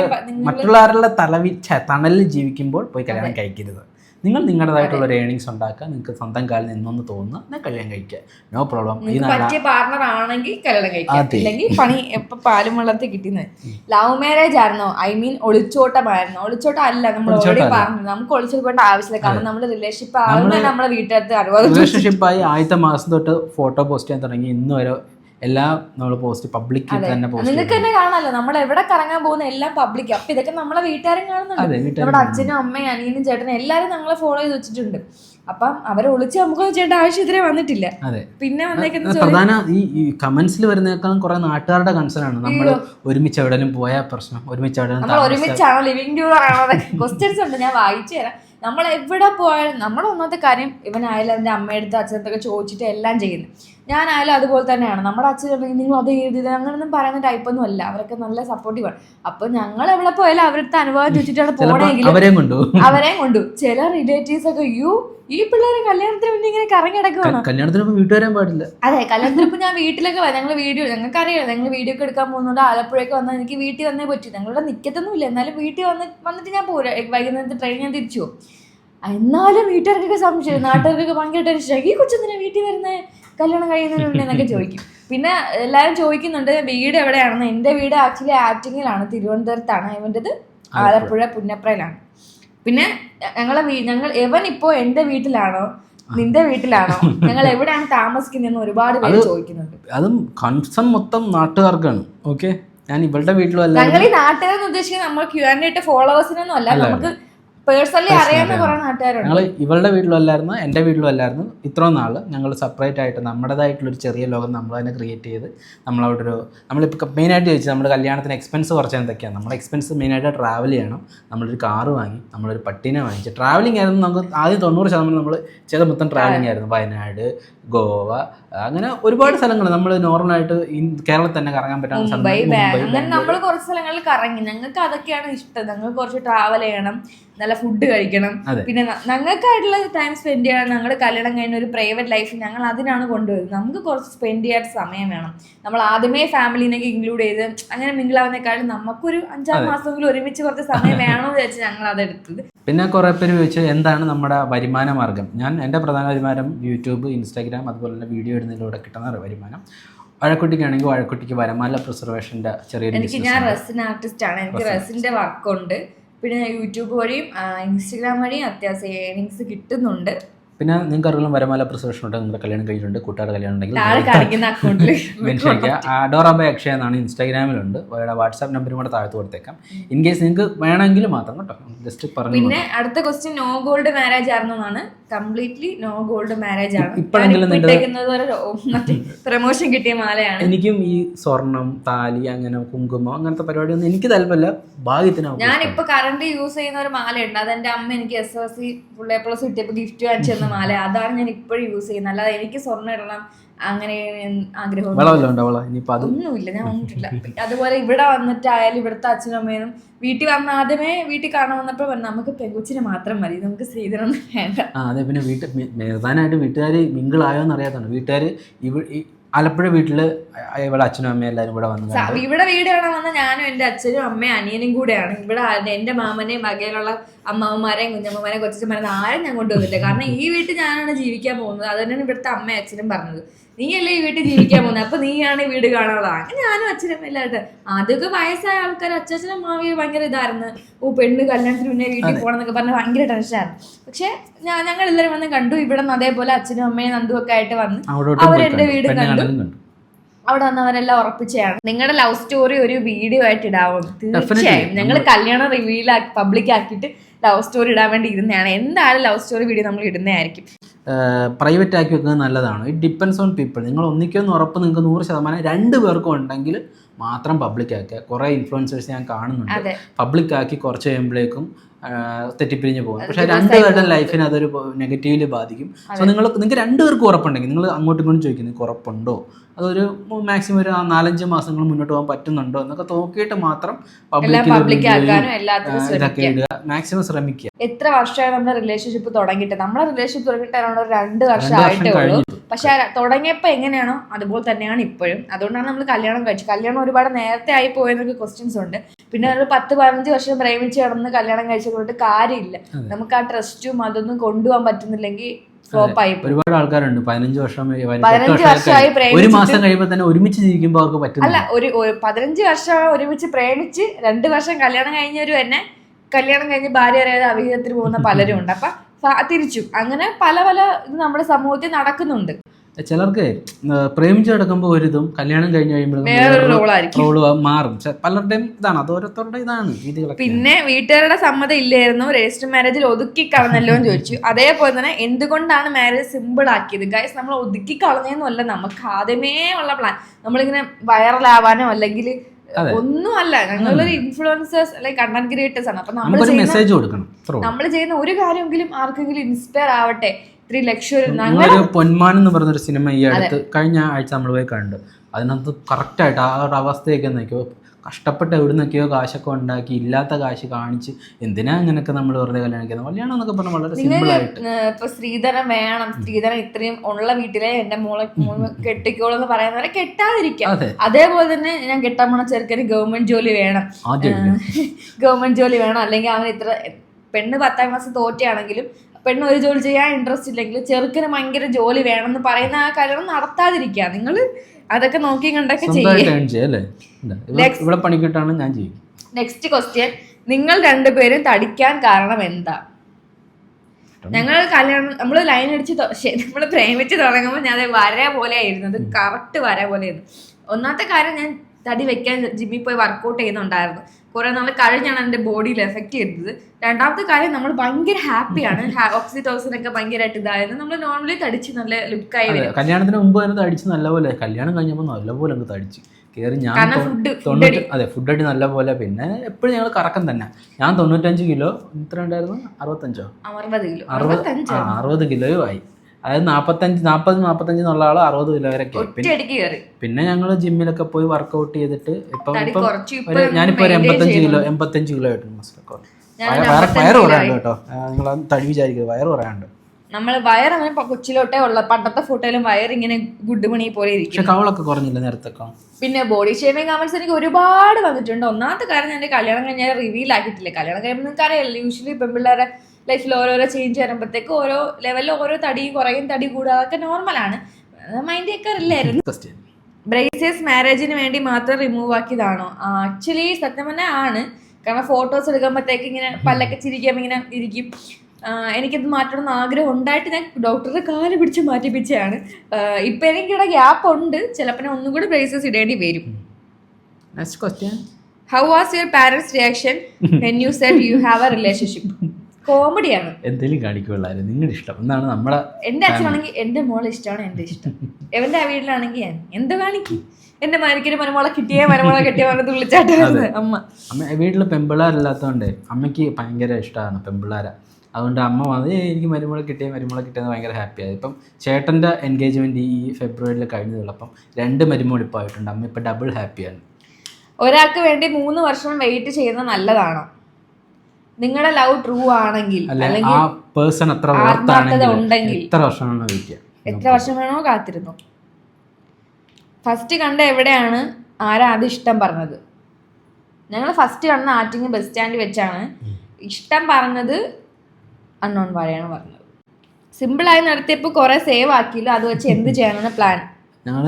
മറ്റുള്ളവരുടെ തലവി തണലിൽ ജീവിക്കുമ്പോൾ പോയി കല്യാണം കഴിക്കരുത്. നിങ്ങൾ നിങ്ങളുടേതായിട്ടുള്ള ഒരു ഏണിങ്സ് ഉണ്ടാക്കുക. നിങ്ങൾക്ക് സ്വന്തം കാലിൽ നിന്നൊന്ന് തോന്നുന്ന. എന്നാൽ കല്യാണം കഴിക്കുക. നോ പ്രോബ്ലം പറ്റിയ പാർട്ണർ ആണെങ്കിൽ കല്യാണം കഴിക്കുക. അല്ലെങ്കിൽ പണി എപ്പൊ പാലും വെള്ളത്തിൽ കിട്ടുന്നത്. ലവ് മാരേജ് ആയിരുന്നോ. ഐ മീൻ ഒളിച്ചോട്ടമായിരുന്നോ. ഒളിച്ചോട്ടം അല്ല നമ്മൾ ഓൾറെഡി. പറഞ്ഞു നമുക്ക് ഒളിച്ചോട്ട് പോകേണ്ട ആവശ്യമില്ല. കാരണം നമ്മൾ റിലേഷൻഷിപ്പ് ആവുന്ന നമ്മളെ വീട്ടുകാർക്ക് അനുവാദം റിലേഷൻഷിപ്പായി ആദ്യത്തെ മാസം തൊട്ട് ഫോട്ടോ പോസ്റ്റ് ചെയ്യാൻ തുടങ്ങി. ഇന്ന് വരെ എല്ലാം നമ്മൾ പോസ്റ്റ് പബ്ലിക് തന്നെ പോസ്റ്റ് നിങ്ങൾക്ക് തന്നെ കാണാമല്ലോ നമ്മൾ എവിടെ കറങ്ങാൻ പോകുന്ന എല്ലാം പബ്ലിക് അപ്പൊ ഇതൊക്കെ നമ്മളെ വീട്ടുകാരും കാണുന്നുണ്ട്. നമ്മുടെ അച്ഛനും അമ്മയും അനിയനും ചേട്ടനും എല്ലാരും നമ്മളെ ഫോളോ ചെയ്ത് വെച്ചിട്ടുണ്ട്. അപ്പം അവരെ ഒളിച്ച് നമുക്ക് ചേട്ടൻ ആവശ്യം ഇതുവരെ വന്നിട്ടില്ല. പിന്നെ പ്രധാന ഈ കമന്റ്സിൽ വരുന്നേക്കാളും കുറെ നാട്ടുകാരുടെ കൺസേൺ ആണ്. നമ്മൾ ഒരുമിച്ച് എവിടെയും പോയാൽ പ്രശ്നം. ഒരുമിച്ച് എവിടെ ഒരുമിച്ചാണോ ലിവിങ് ആണോ അതൊക്കെ ക്വസ്റ്റ്യൻസ് ഉണ്ട്. ഞാൻ വായിച്ചു തരാം. നമ്മൾ എവിടെ പോയാലും നമ്മൾ ഒന്നാമത്തെ കാര്യം ഇവനായാലും അതിന്റെ അമ്മയുടെ അച്ഛനത്തൊക്കെ ചോദിച്ചിട്ട് എല്ലാം ചെയ്യുന്നത് ഞാനായാലും അതുപോലെ തന്നെയാണ്. നമ്മുടെ അച്ഛൻ നിങ്ങൾ അത് എഴുതി അങ്ങനെയൊന്നും അങ്ങനൊന്നും പറയുന്ന ടൈപ്പൊന്നും അല്ല. അവരൊക്കെ നല്ല സപ്പോർട്ടീവ് ആണ്. അപ്പൊ ഞങ്ങൾ എവിടെ പോയാലും അവരുടെ അനുഭവം ചോദിച്ചിട്ടാണ് പോണെങ്കിലും അവരെയും കൊണ്ടു ചില റിലേറ്റീവ്സ് ഒക്കെ യു ഈ പിള്ളേരെ കല്യാണത്തിന് പിന്നെ ഇങ്ങനെ കറങ്ങി കിടക്കുവാണ് കല്യാണത്തിന് വീട്ടുകാരാൻ പാടില്ല. അതെ കല്യാണത്തിന് ഇപ്പൊ ഞാൻ വീട്ടിലൊക്കെ വരാം. ഞങ്ങൾ വീഡിയോ ഞങ്ങൾക്ക് അറിയാം ഞങ്ങൾ വീഡിയോ ഒക്കെ എടുക്കാൻ പോകുന്നുണ്ട് ആലപ്പുഴയൊക്കെ വന്നാൽ എനിക്ക് വീട്ടിൽ വന്നേ പറ്റൂ. ഞങ്ങളുടെ നിക്കത്തൊന്നും ഇല്ല എന്നാലും വീട്ടിൽ വന്ന് വന്നിട്ട് ഞാൻ പോരാ. വൈകുന്നേരത്തെ ട്രെയിൻ ഞാൻ തിരിച്ചു പോകും. എന്നാലും വീട്ടുകാർക്കൊക്കെ സംശയം. നാട്ടുകാർക്കൊക്കെ ഭയങ്കര ടെൻഷൻ ഈ കൊച്ചെന്തിനാ വീട്ടിൽ വരുന്നത് കല്യാണം കഴിയുന്നതിന് മുന്നേ എന്നൊക്കെ ചോദിക്കും. പിന്നെ എല്ലാവരും ചോദിക്കുന്നുണ്ട് വീട് എവിടെയാണെന്ന്? എന്റെ വീട് ആക്ച്വലി ആറ്റിങ്ങിലാണ് തിരുവനന്തപുരത്താണ്. ഇവന്റെത് ആലപ്പുഴ പുന്നപ്രയിലാണ്. പിന്നെ ഞങ്ങളെ ഞങ്ങൾ എവൻ ഇപ്പോ എന്റെ വീട്ടിലാണോ? നിന്റെ വീട്ടിലാണോ? ഞങ്ങൾ എവിടെയാണ് താമസിക്കുന്നതെന്ന് ഒരുപാട് പേര് ചോദിക്കുന്നുണ്ട്. അതും കൺസേൺ മൊത്തം നാട്ടുകാർക്കാണ് ഓക്കെ ഞാൻ ഇവളുടെ വീട്ടിലും ഞങ്ങൾ ഈ നാട്ടുകാരെന്ന് ഉദ്ദേശിക്കുന്നത് നമ്മൾ ക്യൂ ആൻഡ് ഫോളോവേഴ്സിനൊന്നും അല്ല. നമുക്ക് പേഴ്സണലി അറിയാവുന്ന കുറെ നാട്ടുകാരുണ്ട്. ഞങ്ങൾ ഇവളുടെ വീട്ടിലും അല്ലായിരുന്നു എന്റെ വീട്ടിലും അല്ലായിരുന്നു ഇത്രയും നാൾ ഞങ്ങൾ സെപ്പറേറ്റ് ആയിട്ട് നമ്മുടേതായിട്ടുള്ളൊരു ചെറിയ ലോകം നമ്മൾ തന്നെ ക്രിയേറ്റ് ചെയ്ത് നമ്മളവിടെ ഒരു നമ്മളിപ്പോൾ മെയിനായിട്ട് ചോദിച്ചാൽ നമ്മുടെ കല്യാണത്തിന് എക്സ്പെൻസ് കുറച്ച് എന്തൊക്കെയാണ് നമ്മുടെ എക്സ്പെൻസ് മെയിനായിട്ട് ട്രാവൽ ചെയ്യണം. നമ്മളൊരു കാറ് വാങ്ങി നമ്മളൊരു പട്ടീനെ വാങ്ങിച്ച്. ട്രാവലിംഗ് ആയിരുന്നു നമുക്ക് ആദ്യം തൊണ്ണൂറ് ശതമാനം നമ്മൾ ചെയ്ത മൊത്തം ട്രാവലിംഗ് ആയിരുന്നു. വയനാട് ഗോവ അങ്ങനെ ഒരുപാട് സ്ഥലങ്ങൾ നമ്മൾ നോർമലായിട്ട് കേരളത്തിൽ തന്നെ കറങ്ങാൻ പറ്റാത്ത മുംബൈ സ്ഥലങ്ങൾ അങ്ങനെ നമ്മൾ കുറച്ച് സ്ഥലങ്ങളിൽ കറങ്ങി. ഞങ്ങൾക്ക് അതൊക്കെയാണ് ഇഷ്ടം. ഞങ്ങൾ കുറച്ച് ട്രാവൽ ചെയ്യണം. നല്ല ഫുഡ് കഴിക്കണം. പിന്നെ ഞങ്ങൾക്കായിട്ടുള്ള ടൈം സ്പെൻഡ് ചെയ്യണം ഞങ്ങളുടെ കല്യാണം കഴിഞ്ഞ ഒരു പ്രൈവറ്റ് ലൈഫ് ഞങ്ങൾ അതിനാണ് കൊണ്ടുവരുന്നത്. നമുക്ക് കുറച്ച് സ്പെൻഡ് ചെയ്യാൻ സമയം വേണം. നമ്മൾ ആദ്യമേ ഫാമിലിനൊക്കെ ഇൻക്ലൂഡ് ചെയ്ത് അങ്ങനെ മിങ്കിളാവുന്നേക്കാളും നമുക്കൊരു അഞ്ചാറ് മാസമെങ്കിലും ഒരുമിച്ച് കുറച്ച് സമയം വേണമെന്ന് വിചാരിച്ച് ഞങ്ങൾ അതെടുത്തത് പിന്നെ കുറെ പേര് ചോദിച്ചു എന്താണ് നമ്മുടെ വരുമാന മാർഗം? ഞാൻ എന്റെ പ്രധാന വരുമാനം യൂട്യൂബ് ഇൻസ്റ്റാഗ്രാം അതുപോലെ തന്നെ വീഡിയോ ഇടുന്നതിലൂടെ കിട്ടുന്ന വരുമാനം. വഴക്കുട്ടിക്കാണെങ്കിൽ വഴക്കുട്ടിക്ക് വരമാല പ്രിസർവേഷന്റെ ചെറിയ എനിക്ക് ഞാൻ റെസിൻ ആർട്ടിസ്റ്റ് ആണ്. എനിക്ക് റെസിന്റെ വർക്കുണ്ട് പിന്നെ യൂട്യൂബ് വഴിയും ഇൻസ്റ്റഗ്രാം വഴിയും അത്യാവശ്യം ഏണിങ്സ് കിട്ടുന്നുണ്ട്. പിന്നെ നിങ്ങൾക്ക് അറിയാം വരമാല പ്രിസർവേഷൻ ഉണ്ട് നിങ്ങളുടെ കല്യാണം കഴിഞ്ഞിട്ടുണ്ട് കൂട്ടുകാരുടെ കല്യാണം ഉണ്ടെങ്കിൽ മെൻഷൻ ചെയ്യുക അക്ഷയ എന്നാണ് ഇൻസ്റ്റാഗ്രാമിലുണ്ട്. അവരുടെ വാട്സാപ്പ് നമ്പറും കൂടെ താഴ്ത്തു കൊടുത്തേക്കാം. ഇൻ കേസ് നിങ്ങൾക്ക് വേണമെങ്കിൽ മാത്രം കേട്ടോ. ജസ്റ്റ് പറഞ്ഞു പിന്നെ അടുത്ത ക്വസ്റ്റ്യൻ നോ ഗോൾഡ് മാരേജ് ആണെന്നാണ് കംപ്ലീറ്റ്ലി നോ ഗോൾഡ് മാരേജ് ആണ്. ഇപ്പോഴെങ്കിലും പ്രൊമോഷൻ കിട്ടിയ മാലയാണ്. എനിക്കും ഈ സ്വർണം താലി അങ്ങനെ കുങ്കുമം അങ്ങനത്തെ പരിപാടിയൊന്നും എനിക്ക് താല്പര്യമില്ല ഭാഗ്യത്തിനാവും ഞാനിപ്പോ കറണ്ട് യൂസ് ചെയ്യുന്ന ഒരു മാലയുണ്ട്. അത് എന്റെ അമ്മ എനിക്ക് S S C full A plus കിട്ടിയപ്പോ ഗിഫ്റ്റ് വാങ്ങിച്ചു മാല അതാണ് ഞാൻ ഇപ്പോഴും യൂസ് ചെയ്യുന്നത്. അല്ലാതെ എനിക്ക് സ്വർണം ഇടണം അങ്ങനെ ആഗ്രഹം ഒന്നുമില്ല ഞാൻ വന്നിട്ടില്ല. അതുപോലെ ഇവിടെ വന്നിട്ടായാലും ഇവിടുത്തെ അച്ഛനും അമ്മയും വീട്ടിൽ വന്ന ആദ്യമേ വീട്ടിൽ കാണാൻ വന്നപ്പോൾ നമുക്ക് പെങ്കുച്ചിനെ മാത്രം മതി നമുക്ക് സ്ത്രീധനം വേണ്ട. അതെ പിന്നെ വീട്ടിൽ പ്രധാനമായിട്ട് വീട്ടുകാർ മിങ്കിളായോ എന്ന് അറിയാത്തതാണ് വീട്ടുകാർ ആലപ്പുഴ വീട്ടിൽ ഇവിടെ അച്ഛനും അമ്മയും എല്ലാവരും ഇവിടെ വന്നു ഇവിടെ വീട് കാണാൻ വന്ന ഞാനും എന്റെ അച്ഛനും അമ്മയും അനിയനും കൂടെയാണ്. ഇവിടെ എന്റെ മാമനെയും വകയിലുള്ള അമ്മാവന്മാരെയും കുഞ്ഞമ്മമാരെയും കൊച്ചന്മാരെയും ആരും ഞാൻ കൊണ്ടുവന്നില്ല കാരണം ഈ വീട്ടിൽ ഞാനാണ് ജീവിക്കാൻ പോകുന്നത്. അത് തന്നെയാണ് ഇവിടുത്തെ അമ്മയും അച്ഛനും പറഞ്ഞത്. നീയല്ലേ ഈ വീട്ടിൽ ജീവിക്കാൻ പോകുന്നത്? അപ്പൊ നീയാണ് ഈ വീട് കാണാനുള്ളത്. അങ്ങനെ ഞാനും അച്ഛനും എല്ലാവരും ആദ്യമൊക്കെ വയസ്സായ ആൾക്കാർ അച്ഛനും മാവിയെ ഭയങ്കര ഇതായിരുന്നു. ഓ പെണ്ണ് കല്യാണത്തിന് മുന്നേ വീട്ടിൽ പോകണം എന്നൊക്കെ പറഞ്ഞ് ഭയങ്കര ടെൻഷനായിരുന്നു പക്ഷെ ഞാൻ ഞങ്ങൾ എല്ലാവരും വന്ന് കണ്ടു. ഇവിടെ നിന്ന് അതേപോലെ അച്ഛനും അമ്മയും നന്ദും ഒക്കെ ആയിട്ട് വന്ന് അവരെന്റെ വീട് കണ്ടു. അവിടെ വന്ന് അവിടെ വന്നവരെല്ലാം ഉറപ്പിച്ചതാണ്. നിങ്ങളുടെ ലവ് സ്റ്റോറി ഒരു വീഡിയോ ആയിട്ട് ഇടാവും? തീർച്ചയായും. ഞങ്ങൾ കല്യാണം റിവീൽ പബ്ലിക് ആക്കിയിട്ട് ലവ് സ്റ്റോറി ഇടാൻ വേണ്ടി ഇരുന്നതാണ്. എന്തായാലും ലവ് സ്റ്റോറി വീഡിയോ നമ്മൾ ഇടുന്നതായിരിക്കും. പ്രൈവറ്റ് ആക്കി വെക്കുന്നത് നല്ലതാണ്. ഇറ്റ് ഡിപ്പെൻസ് ഓൺ പീപ്പിൾ നിങ്ങൾ ഒന്നിക്കുമെന്ന് ഉറപ്പ് നിങ്ങൾക്ക് നൂറ് ശതമാനം രണ്ട് പേർക്കും ഉണ്ടെങ്കിൽ മാത്രം പബ്ലിക് ആക്കുക. കുറേ ഇൻഫ്ലുവൻസേഴ്സ് ഞാൻ കാണുന്നുണ്ട്. പബ്ലിക് ആക്കി കുറച്ച് കഴിയുമ്പോഴേക്കും തെറ്റിപ്പിരിഞ്ഞ് പോകും. പക്ഷെ രണ്ടുപേരുടെ ലൈഫിന് അതൊരു നെഗറ്റീവിൽ ബാധിക്കും. സോ നിങ്ങൾ നിങ്ങൾക്ക് രണ്ടുപേർക്കും ഉറപ്പുണ്ടെങ്കിൽ നിങ്ങൾ അങ്ങോട്ടും ഇങ്ങോട്ടും ചോദിക്കും നിങ്ങൾക്ക് ഉറപ്പുണ്ടോ? അതൊരു മാക്സിമം ഒരു നാലഞ്ച് മാസങ്ങൾ മുന്നോട്ട് പോകാൻ പറ്റുന്നുണ്ടോ എന്നൊക്കെ നോക്കിയിട്ട് മാത്രം ഇതൊക്കെ ഇടുക. മാക്സിമം ശ്രമിക്കുക. എത്ര വർഷമായി നമ്മുടെ റിലേഷൻഷിപ്പ് തുടങ്ങിയിട്ട്? നമ്മളെ റിലേഷൻഷിപ്പ് തുടങ്ങിയിട്ട് രണ്ട് വർഷം ആയിട്ടേ ഉള്ളൂ. പക്ഷെ തുടങ്ങിയപ്പോ തുടങ്ങിയപ്പോൾ എങ്ങനെയാണോ? അതുപോലെ തന്നെയാണ് ഇപ്പോഴും. അതുകൊണ്ടാണ് നമ്മൾ കല്യാണം കഴിച്ചത് കല്യാണം ഒരുപാട് നേരത്തെ ആയി പോയെന്നൊക്കെ ക്വസ്റ്റ്യൻസ് ഉണ്ട്. പിന്നെ ഒരു പത്ത് പതിനഞ്ച് വർഷം പ്രേമിച്ച് കിടന്ന് കല്യാണം കഴിച്ചതുകൊണ്ട് കാര്യമില്ല. നമുക്ക് ആ ട്രസ്റ്റും അതൊന്നും കൊണ്ടുപോകാൻ പറ്റുന്നില്ലെങ്കിൽ. ഒരുപാട് ആൾക്കാരുണ്ട്. പതിനഞ്ച് വർഷം പതിനഞ്ച് വർഷമായി. ഒരു മാസം കഴിയുമ്പോൾ തന്നെ ഒരുമിച്ച് ജീവിക്കുമ്പോൾ അവർക്ക് അല്ല ഒരു പതിനഞ്ച് വർഷം ഒരുമിച്ച് പ്രേമിച്ച് രണ്ട് വർഷം കല്യാണം കഴിഞ്ഞവരും തന്നെ കല്യാണം കഴിഞ്ഞ് ഭാര്യ അറിയാതെ അവിഹിതത്തിന് പോകുന്ന പലരും ഉണ്ട്. അപ്പൊ തിരിച്ചും. അങ്ങനെ പല പല ഇത് നമ്മുടെ സമൂഹത്തിൽ നടക്കുന്നുണ്ട്. ചിലർക്ക് പ്രേമിച്ച് കിടക്കുമ്പോൾ ഒരിതും കല്യാണം കഴിഞ്ഞ് റോൾ മാറും. പലരുടെയും ഇതാണ്. അത് ഓരോരുത്തരുടെ ഇതാണ് രീതികളൊക്കെ. പിന്നെ വീട്ടുകാരുടെ സമ്മതം ഇല്ലായിരുന്നു. രജിസ്റ്റർ മാരേജിൽ ഒതുക്കി കളഞ്ഞല്ലോ എന്ന് ചോദിച്ചു. അതേപോലെ തന്നെ എന്തുകൊണ്ടാണ് മാരേജ് സിമ്പിൾ ആക്കിയത്? ഗൈസ് നമ്മൾ ഒതുക്കി കളഞ്ഞെന്നല്ല. നമുക്ക് ആദ്യമേ ഉള്ള പ്ലാൻ നമ്മളിങ്ങനെ വൈറലാവാനോ അല്ലെങ്കിൽ അതെ. ഒന്നുമല്ല. ഞങ്ങളൊരു ഇൻഫ്ലുവൻസേഴ്സ് അല്ലെങ്കിൽ കണ്ടന്റ് ക്രിയേറ്റേഴ്സ് ആണ്. അപ്പൊ നമ്മൾ മെസ്സേജ് കൊടുക്കണം. നമ്മൾ ചെയ്യുന്ന ഒരു കാര്യമെങ്കിലും ആർക്കെങ്കിലും ഇൻസ്പയർ ആവട്ടെ. ഇത്രയും ലക്ഷ്യം ഞങ്ങൾ പൊന്മാൻ എന്ന് പറഞ്ഞൊരു സിനിമ ഈ അടുത്ത് കഴിഞ്ഞ ആഴ്ച നമ്മൾ പോയി കണ്ടു. അതിനകത്ത് കറക്റ്റായിട്ട് ആ ഒരു അവസ്ഥയൊക്കെ നോക്കിയോ കഷ്ടപ്പെട്ട് എവിടെ നിന്നൊക്കെയോ കാശൊക്കെ ഉണ്ടാക്കി ഇല്ലാത്ത കാശ് കാണിച്ച് എന്തിനാ അങ്ങനെയൊക്കെ നമ്മൾ വെറുതെ കല്യാണം കഴിക്കുന്നത് കല്യാണം എന്നൊക്കെ പറഞ്ഞാൽ വളരെ സിമ്പിൾ ആയിട്ട്. ഇപ്പൊ സ്ത്രീധനം വേണം. സ്ത്രീധനം ഇത്രയും ഉള്ള വീട്ടിലെ എന്റെ മോളെ കെട്ടിക്കോളെന്ന് കെട്ടിക്കോളൂ എന്ന് പറയുന്നവരെ കെട്ടാതിരിക്കാം. അതെ. അതേപോലെ തന്നെ ഞാൻ കെട്ടാൻ പോണ ചെറുക്കന് ഗവൺമെന്റ് ജോലി വേണം. ഗവൺമെന്റ് ജോലി വേണം. അല്ലെങ്കിൽ അവൻ ഇത്ര പെണ്ണ് പത്താം ക്ലാസ് തോറ്റയാണെങ്കിലും പെണ്ണ് ഒരു ജോലി ചെയ്യാൻ ഇൻട്രസ്റ്റ് ഇല്ലെങ്കിൽ ചെറുക്കന് ഭയങ്കര ജോലി വേണം എന്ന് പറയുന്ന ആ കല്യാണം നടത്താതിരിക്കുക. നിങ്ങൾ അതൊക്കെ നോക്കി കണ്ടൊക്കെ ചെയ്യാം. നെക്സ്റ്റ് ക്വസ്റ്റ്യൻ നിങ്ങൾ രണ്ടുപേരും തടിക്കാൻ കാരണം എന്താ? ഞങ്ങൾ കല്യാണം നമ്മൾ ലൈൻ അടിച്ച് നമ്മൾ പ്രേമിച്ച് തുടങ്ങുമ്പോൾ ഞാൻ വര പോലെ ആയിരുന്നു അത് കറക്റ്റ് വര പോലെ ആയിരുന്നു ഒന്നാമത്തെ കാര്യം ഞാൻ തടി വെക്കാൻ ജിമ്മിൽ പോയി വർക്കൗട്ട് ചെയ്യുന്നുണ്ടായിരുന്നു കുറേ നാൾ കഴിഞ്ഞാണ് എന്റെ ബോഡിയിൽ എഫക്റ്റ് ചെയ്തത് രണ്ടാമത്തെ കാര്യം നമ്മൾ ഭയങ്കര ഹാപ്പിയാണ് ഓക്സിറ്റോസിൻ ഒക്കെ ഭയങ്കരമായിട്ട് ഇതായിരുന്നു നമ്മൾ നോർമലി തടിച്ച് നല്ല ലുക്കായി വരും. കല്യാണത്തിന് മുമ്പ് തന്നെ തടിച്ച് നല്ലപോലെ കല്യാണം കഴിഞ്ഞപ്പോൾ നല്ലപോലെ അങ്ങ് തടിച്ച്. കയറി ഞാൻ തൊണ്ണൂറ്റി അതെ ഫുഡ് അടി നല്ല പോലെ പിന്നെ എപ്പോഴും ഞങ്ങൾ കറക്കം തന്നെ. ഞാൻ തൊണ്ണൂറ്റഞ്ച് കിലോ എത്ര ഉണ്ടായിരുന്നു? അറുപത്തഞ്ചോ? അറുപത് കിലോ. അറുപത് കിലോയും ആയി. അതായത് നാൽപ്പത്തഞ്ച് നാൽപ്പത് നാൽപ്പത്തഞ്ച് എന്നുള്ള ആൾ അറുപത് കിലോ വരെ. പിന്നെ ഞങ്ങൾ ജിമ്മിലൊക്കെ പോയി വർക്കൗട്ട് ചെയ്തിട്ട് ഇപ്പം ഇപ്പൊ ഒരു ഞാനിപ്പോൾ ഒരു maintain എൺപത്തഞ്ച് കിലോ. എൺപത്തഞ്ച് കിലോ ആയിട്ടുണ്ട് മസിലൊക്കെ വയറ് കേട്ടോ. നിങ്ങൾ തടി വിചാരിക്കരുത്. വയറ് കുറയാണ്ട് നമ്മൾ വയറങ്ങനെ കൊച്ചിലോട്ടേ ഉള്ള. പണ്ടത്തെ ഫോട്ടോയിലും വയർ ഇങ്ങനെ ഗുഡ് മണി പോലെ ഇരിക്കും കവളൊക്കെ കുറഞ്ഞില്ല നേരത്തൊക്കെ? പിന്നെ ബോഡി ഷേവിങ് കമന്റ്സ് എനിക്ക് ഒരുപാട് വന്നിട്ടുണ്ട്. ഒന്നാമത്തെ കാര്യം ഞാൻ കല്യാണം കഴിഞ്ഞാൽ റിവീൽ ആക്കിയിട്ടില്ല. കല്യാണം കഴിയുമ്പോൾ നിങ്ങൾക്ക് അറിയാലോ യൂഷ്വലി പെൺപിള്ളേരെ ലൈഫിൽ ഓരോരോ ചേഞ്ച് വരുമ്പോഴത്തേക്ക് ഓരോ ലെവലിൽ ഓരോ തടി കുറയും തടി കൂടുക അതൊക്കെ നോർമലാണ് മൈൻഡ് ഒക്കെ ഇല്ലായിരുന്നു ബ്രേസേഴ്സ് മാരേജിന് വേണ്ടി മാത്രം റിമൂവ് ആക്കിയതാണോ? ആക്ച്വലി സത്യം തന്നെ ആണ്. കാരണം ഫോട്ടോസ് എടുക്കുമ്പോഴത്തേക്ക് ഇങ്ങനെ പല്ലൊക്കെ ചിരിക്കുമ്പോൾ ഇങ്ങനെ ഇരിക്കും. എനിക്കത് മാറ്റണം എന്ന് ആഗ്രഹം ഉണ്ടായിട്ട് ഞാൻ ഡോക്ടറുടെ കാൽ പിടിച്ച് മാറ്റിപ്പിച്ചതാണ്. ഇപ്പം എനിക്കിവിടെ ഗ്യാപ്പ് ഉണ്ട്. ചിലപ്പോൾ ഒന്നും കൂടി ബ്രേസസ് ഇടേണ്ടി വരും. Next question how was your parents reaction when you said you have a relationship കോമഡിയാണ്. എന്തെങ്കിലും കാണിക്കുള്ളായിരുന്നു നിങ്ങളുടെ ഇഷ്ടം. എന്നാണ് നമ്മളെ എന്റെ അച്ഛനാണെങ്കിൽ എന്റെ മോളെ ഇഷ്ടമാണ് എന്റെ ഇഷ്ടം. എവന്റെ ആ വീട്ടിലാണെങ്കിൽ ഞാൻ എന്ത് കാണിക്കും? എന്റെ മരിക്കൊരു മരമോളെ കിട്ടിയ മരമോളെ കിട്ടിയ പറഞ്ഞ് തുള്ളിച്ചാട്ടായിരുന്നു അമ്മ. അമ്മ വീട്ടിൽ പെമ്പിളാരല്ലാത്തതുകൊണ്ട് അമ്മയ്ക്ക് ഭയങ്കര ഇഷ്ടമാണ് പെമ്പിളാര അതുകൊണ്ട് അമ്മ വന്ന് "ഏയ് എനിക്ക് മരുമോളെ കിട്ടിയ മരുമോളെ കിട്ടിയെന്ന് ഭയങ്കര ഹാപ്പിയായി ഇപ്പം ചേട്ടന്റെ എൻഗേജ്മെന്റ് ഈ ഫെബ്രുവരിയിൽ കഴിഞ്ഞതുള്ളൂ അപ്പം രണ്ട് മരുമോൾ ഇപ്പോൾ ആയിട്ടുണ്ട്. അമ്മ ഇപ്പം ഡബിൾ ഹാപ്പിയാണ് ഒരാൾക്ക് വേണ്ടി മൂന്ന് വർഷം വെയിറ്റ് ചെയ്യുന്നത് നല്ലതാണോ? നിങ്ങളുടെ ലവ് ട്രൂ ആണെങ്കിൽ അല്ലെങ്കിൽ ആ പേഴ്സൺ എത്ര ഉണ്ടെങ്കിൽ എത്ര വെയിറ്റ് എത്ര വർഷം വേണോ കാത്തിരുന്നു. ഫസ്റ്റ് കണ്ട എവിടെയാണ്? ആരാ അത് ഇഷ്ടം പറഞ്ഞത്? ഞങ്ങൾ ഫസ്റ്റ് കണ്ട ആറ്റിങ് ബസ് സ്റ്റാൻഡിൽ വെച്ചാണ് ഇഷ്ടം പറഞ്ഞത് അണ്ണോൺ വാഴയാണ് പറഞ്ഞത്. സിമ്പിളായി നടത്തിയപ്പോൾ കുറെ സേവ് ആക്കിയില്ല. അത് വെച്ച് എന്ത് ചെയ്യാനാണ് പ്ലാൻ ഞങ്ങൾ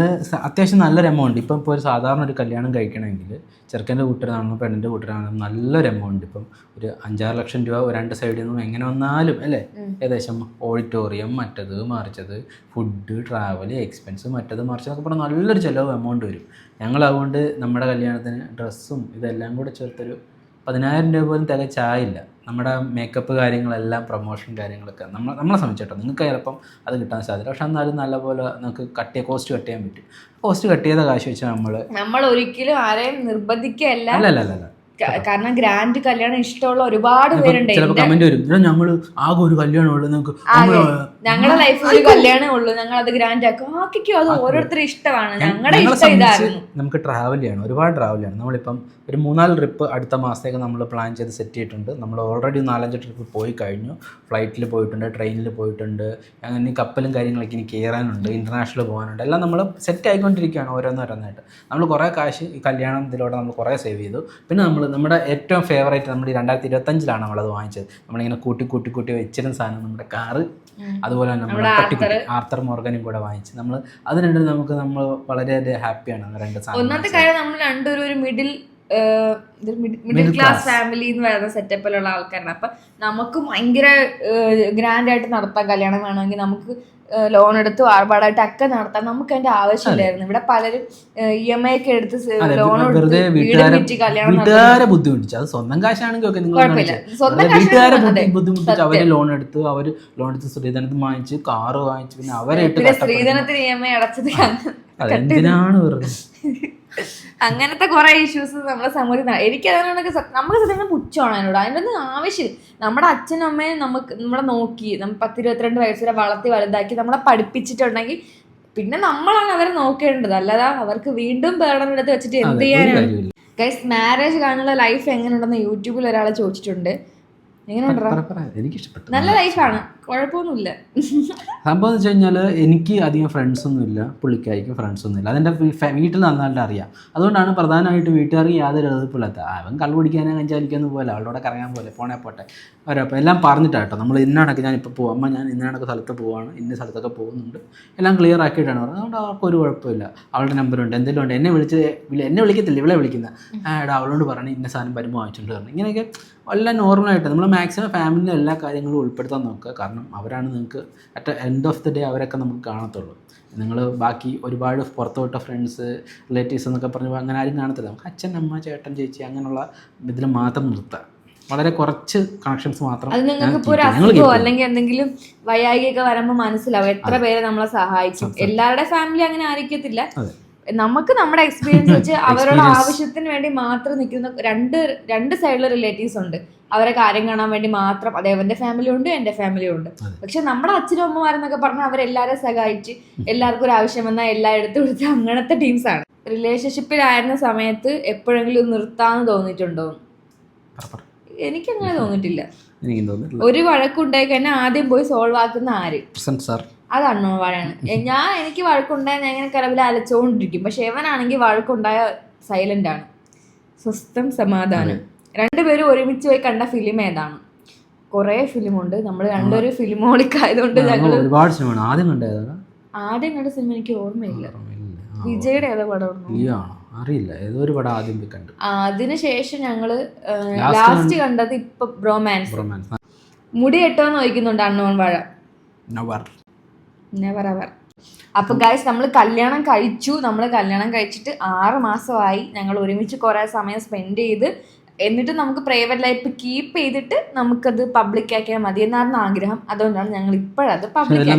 അത്യാവശ്യം നല്ലൊരു എമൗണ്ട് ഇപ്പം ഇപ്പോൾ ഒരു സാധാരണ ഒരു കല്യാണം കഴിക്കണമെങ്കിൽ ചെറുക്കന്റെ കൂട്ടരാണെന്നോ പെണ്ണിന്റെ കൂട്ടരാണെന്നോ നല്ലൊരു എമൗണ്ട് ഇപ്പം ഒരു അഞ്ചാറ് ലക്ഷം രൂപ രണ്ട് സൈഡിൽ നിന്നും എങ്ങനെ വന്നാലും അല്ലേ? ഏകദേശം ഓഡിറ്റോറിയം മറ്റത് മറിച്ചത് ഫുഡ് ട്രാവൽ എക്സ്പെൻസ് മറ്റത് മറിച്ചതൊക്കെ പറഞ്ഞാൽ നല്ലൊരു ചിലവ് എമൗണ്ട് വരും. ഞങ്ങൾ അതുകൊണ്ട് നമ്മുടെ കല്യാണത്തിന് ഡ്രസ്സും ഇതെല്ലാം കൂടെ ചേർത്തൊരു പതിനായിരം രൂപ പോലും തികച്ചായില്ല. നമ്മുടെ മേക്കപ്പ് കാര്യങ്ങളെല്ലാം പ്രൊമോഷൻ കാര്യങ്ങളൊക്കെ നമ്മൾ നമ്മളെ സംബന്ധിച്ചിട്ടോ നിങ്ങൾക്ക് ചിലപ്പം അത് കിട്ടാൻ സാധ്യത പക്ഷെ എന്നാലും നല്ലപോലെ നമുക്ക് കട്ട് ചെയ്യാൻ കോസ്റ്റ് കട്ട് ചെയ്യാൻ പറ്റും. കോസ്റ്റ് കട്ട് ചെയ്ത കാശ് വെച്ചാൽ നമ്മൾ നമ്മൾ ഒരിക്കലും ആരെയും നിർബന്ധിക്കുകയല്ല. അല്ല അല്ല അല്ല കാരണം ഗ്രാൻഡ് കല്യാണം ഇഷ്ടമുള്ള ഒരുപാട് പേരുണ്ട് കമന്റ് വരും. ഞങ്ങൾ ആകെ ഒരു കല്യാണം ഉള്ളു. നിങ്ങൾക്ക് ഞങ്ങളെ ഞങ്ങളുടെ ലൈഫിൽ ഒരു കല്യാണം ഉള്ളൂ. ഞങ്ങൾ അത് ഗ്രാൻഡ് ആക്കും. ആക്കിക്കോ. അത് ഓരോരുത്തരുടെ ഇഷ്ടമാണ്. ഞങ്ങളുടെ ഞങ്ങളെ ഇഷ്ടം ഇതായിരുന്നു. നമുക്ക് ട്രാവൽ ചെയ്യണം. ഒരുപാട് ട്രാവൽ ചെയ്യണം. നമ്മളിപ്പം ഒരു മൂന്നാൽ ട്രിപ്പ് അടുത്ത മാസത്തേക്ക് നമ്മൾ പ്ലാൻ ചെയ്ത് സെറ്റ് ചെയ്തിട്ടുണ്ട്. നമ്മൾ ഓൾറെഡി നാലഞ്ച് ട്രിപ്പ് പോയി കഴിഞ്ഞു. ഫ്ലൈറ്റിൽ പോയിട്ടുണ്ട് ട്രെയിനിൽ പോയിട്ടുണ്ട്. അങ്ങനെ ഇനി കപ്പലും കാര്യങ്ങളൊക്കെ ഇനി കയറാനുണ്ട് ഇന്റർനാഷണൽ പോകാനുണ്ട്. എല്ലാം നമ്മൾ സെറ്റ് ആയിക്കൊണ്ടിരിക്കുകയാണ് ഓരോന്നോരോന്നായിട്ട് നമ്മൾ കുറേ കാശ് ഈ കല്യാണത്തിലൂടെ നമ്മൾ കുറേ സേവ് ചെയ്തു. പിന്നെ നമ്മൾ നമ്മുടെ ഏറ്റവും ഫേവറേറ്റ് നമ്മൾ ഈ രണ്ടായിരത്തി ഇരുപത്തഞ്ചിലാണ് നമ്മളത് വാങ്ങിച്ചത്. നമ്മളിങ്ങനെ കൂട്ടി കൂട്ടി കൂട്ടി വെച്ചിരുന്ന സാധനം നമ്മുടെ കാറ് അതുപോലെ തന്നെ നമ്മുടെ നമ്മുടെ പട്ടിക്കുട്ടി ആർത്തർ മോർഗനും കൂടെ വാങ്ങിച്ചു. നമ്മൾ അത് രണ്ടും നമുക്ക് നമ്മൾ വളരെയധികം ഹാപ്പിയാണ് രണ്ട് സാധനം ഒന്നാമത്തെ കാര്യം നമ്മൾ രണ്ടൊരു മിഡിൽ മിഡിൽ ക്ലാസ്. ഫാമിലി എന്ന് പറയുന്ന സെറ്റപ്പിലുള്ള ആൾക്കാരാണ്. അപ്പൊ നമുക്ക് ഭയങ്കര ഗ്രാൻഡ് ആയിട്ട് നടത്താൻ കല്യാണം വേണമെങ്കിൽ നമുക്ക് ലോൺ എടുത്ത് ആർഭാടായിട്ട് ഒക്കെ നടത്താൻ നമുക്ക് അതിന്റെ ആവശ്യമില്ലായിരുന്നു. ഇവിടെ പലരും ഇ എം ഐ ഒക്കെ എടുത്ത് ലോൺ എടുത്ത് വീട് വീട്ടുകാരെ ബുദ്ധിമുട്ടിച്ചു. അത് സ്വന്തം കാശാണെങ്കിൽ ഒക്കെ വീട്ടുകാരെ ബുദ്ധിമുട്ടിച്ച് അവർ ലോൺ എടുത്ത് അവർ ലോൺ എടുത്ത് ശ്രീധനത്ത് വാങ്ങിച്ച് കാറ് വാങ്ങിച്ച് പിന്നെ അവരെ. സ്ത്രീധനത്തിന് ഇ എം ഐ അടച്ചത് അതെന്തിനാണ് വെറുതെ? അങ്ങനത്തെ കുറെ ഇഷ്യൂസ് നമ്മുടെ സമൂഹത്തിൽ എനിക്ക് അതിനോടൊക്കെ നമുക്ക് സത്യം പുച്ഛമാണ് അതിനോട്. അതിന്റെ ഒന്നും ആവശ്യം നമ്മുടെ അച്ഛനും അമ്മയും നമുക്ക് നമ്മളെ നോക്കി നമ്മൾ പത്തിരുപത്തിരണ്ട് വയസ്സ് വരെ വളർത്തി വലുതാക്കി നമ്മളെ പഠിപ്പിച്ചിട്ടുണ്ടെങ്കിൽ പിന്നെ നമ്മളാണ് അവരെ നോക്കേണ്ടത്. അല്ലാതെ അവർക്ക് വീണ്ടും പേടം എടുത്ത് വെച്ചിട്ട് എന്ത് ചെയ്യാനാണ്. ഗൈസ് മാരേജ് കാണുന്ന ലൈഫ് എങ്ങനെയുണ്ടെന്ന് യൂട്യൂബിൽ ഒരാളെ ചോദിച്ചിട്ടുണ്ട്. എങ്ങനെയുണ്ടോ നല്ല ലൈഫാണ് കുഴപ്പമൊന്നുമില്ല. സംഭവം വെച്ച് കഴിഞ്ഞാൽ എനിക്ക് അധികം ഫ്രണ്ട്സ് ഒന്നുമില്ല പുള്ളിക്കായിരിക്കും ഫ്രണ്ട്സ് ഒന്നുമില്ല അതെന്റെ വീട്ടിൽ നന്നായിട്ട് അറിയാം. അതുകൊണ്ടാണ് പ്രധാനമായിട്ട് വീട്ടുകാർക്ക് യാതൊരു എതിർപ്പില്ലാത്ത അവൻ കള്ളു പിടിക്കാനോ കഞ്ചാലിക്കൊന്നും പോലെ അവളോടെ കറങ്ങാൻ പോലെ. പോണേ പോട്ടെ. അവരപ്പം എല്ലാം പറഞ്ഞിട്ടാട്ടോ നമ്മൾ ഇന്നാണൊക്കെ ഞാൻ പോകുമ്പോൾ അമ്മ ഞാൻ ഇന്നാണൊക്കെ സ്ഥലത്ത് പോവാണ്. ഇന്ന സ്ഥലത്തൊക്കെ പോകുന്നുണ്ട്. എല്ലാം ക്ലിയർ ആക്കിയിട്ടാണ് പറഞ്ഞത്. അതുകൊണ്ട് അവർക്ക് ഒരു കുഴപ്പമില്ല. അവളുടെ നമ്പറുണ്ട് എന്തെങ്കിലും ഉണ്ട്. എന്നെ വിളിച്ച് വിളി- എന്നെ വിളിക്കത്തില്ല. ഇവളെ വിളിക്കുന്ന. ആടാ അവളോട് പറഞ്ഞു ഇന്ന സാധനം വരുമ്പോൾ വാങ്ങിച്ചിട്ടുണ്ട് പറഞ്ഞു ഇങ്ങനെയൊക്കെ എല്ലാം നോർമലായിട്ട് നമ്മൾ മാക്സിമം ഫാമിലിയിലെ എല്ലാ കാര്യങ്ങളും ഉൾപ്പെടുത്താൻ നോക്കുക. കാരണം കാരണം അവരാണ് നിങ്ങൾക്ക് at end of the day അവരൊക്കെ നമുക്ക് കാണത്തുള്ളൂ. നിങ്ങൾ ബാക്കി ഒരുപാട് പുറത്തോട്ട ഫ്രണ്ട്സ് റിലേറ്റീവ്സ് എന്നൊക്കെ പറഞ്ഞു അങ്ങനെ ആരും കാണത്തില്ല. നമുക്ക് അച്ഛൻ അമ്മ ചേട്ടൻ ചേച്ചി അങ്ങനെയുള്ള ഇതിൽ മാത്രം നിർത്താം. വളരെ കുറച്ച് കണക്ഷൻസ് മാത്രം അത് നിങ്ങൾക്ക് ഒരു അസുഖമോ അല്ലെങ്കിൽ എന്തെങ്കിലും വൈയായികയൊക്കെ വരുമ്പോൾ മനസ്സിലാവും എത്ര പേരെ നമ്മളെ സഹായിക്കും. എല്ലാവരുടെ ഫാമിലി അങ്ങനെ ആയിരിക്കത്തില്ല. നമുക്ക് നമ്മുടെ എക്സ്പീരിയൻസ് വെച്ച് അവരുടെ ആവശ്യത്തിന് വേണ്ടി മാത്രം നിൽക്കുന്ന രണ്ട് രണ്ട് സൈഡിലെ റിലേറ്റീവ്സ് ഉണ്ട്. അവരെ കാര്യം കാണാൻ വേണ്ടി മാത്രം. അദ്ദേഹത്തിന്റെ അവന്റെ ഫാമിലി ഉണ്ട് എന്റെ ഫാമിലി ഉണ്ട്. പക്ഷെ നമ്മുടെ അച്ഛനും അമ്മമാരെന്നൊക്കെ പറഞ്ഞാൽ അവരെല്ലാരെ സഹായിച്ച് എല്ലാവർക്കും ഒരു ആവശ്യം വന്നാൽ എല്ലായിടത്തും എടുത്തു കൊടുത്ത് അങ്ങനത്തെ ആണ്. റിലേഷൻഷിപ്പിലായിരുന്ന സമയത്ത് എപ്പോഴെങ്കിലും നിർത്താന്ന് തോന്നിയിട്ടുണ്ടോ. എനിക്കങ്ങനെ തോന്നിട്ടില്ല ഒരു വഴക്കുണ്ടായി കഴിഞ്ഞാൽ ആദ്യം പോയി സോൾവ് ആക്കുന്ന ആര്? പ്രസന്റ് സാർ പറയുന്നത് ഞാൻ എനിക്ക് വഴക്കുണ്ടായ ഞാൻ ഇങ്ങനെ കലവിൽ അലച്ചുകൊണ്ടിരിക്കും പക്ഷെ എവനാണെങ്കിൽ വഴക്കുണ്ടായ സൈലന്റ് ആണ്. സ്വസ്ഥം സമാധാനം. രണ്ടുപേരും ഒരുമിച്ച് പോയി കണ്ട ഫിലിം ഏതാണ്? കുറേ ഫിലിമുണ്ട് നമ്മൾ രണ്ടൊരു ഫിലിം ആയതുകൊണ്ട് ഞങ്ങൾ ഒരുപാട് ആദ്യം കണ്ടേതാണ് ആദ്യം കണ്ട സിനിമ എനിക്ക് ഓർമ്മയില്ല. വിജയുടെ ഏതോ പടം അറിയില്ല. ഏതോ ഒരു പടം ആദ്യം കണ്ടു. അതിനുശേഷം ഞങ്ങൾ ലാസ്റ്റ് കണ്ടത് ഇപ്പൊ ബ്രോമാൻസ് മുടി കെട്ടോന്ന് ചോദിക്കുന്നുണ്ട് അണ്ണോൺ വാഴ. നവർ എവർ അപ്പൊ ഗൈസ് നമ്മൾ കല്യാണം കഴിച്ചു. നമ്മൾ കല്യാണം കഴിച്ചിട്ട് ആറ് മാസമായി ഞങ്ങൾ ഒരുമിച്ച് കുറെ സമയം സ്പെൻഡ് ചെയ്ത് എന്നിട്ട് നമുക്ക് പ്രൈവറ്റ് ലൈഫ് കീപ്പ് ചെയ്തിട്ട് നമുക്കത് പബ്ലിക് ആക്കിയാൽ മതി എന്നായിരുന്നു ആഗ്രഹം. അതുകൊണ്ടാണ് ഞങ്ങൾ ഇപ്പോഴത് പബ്ലിക്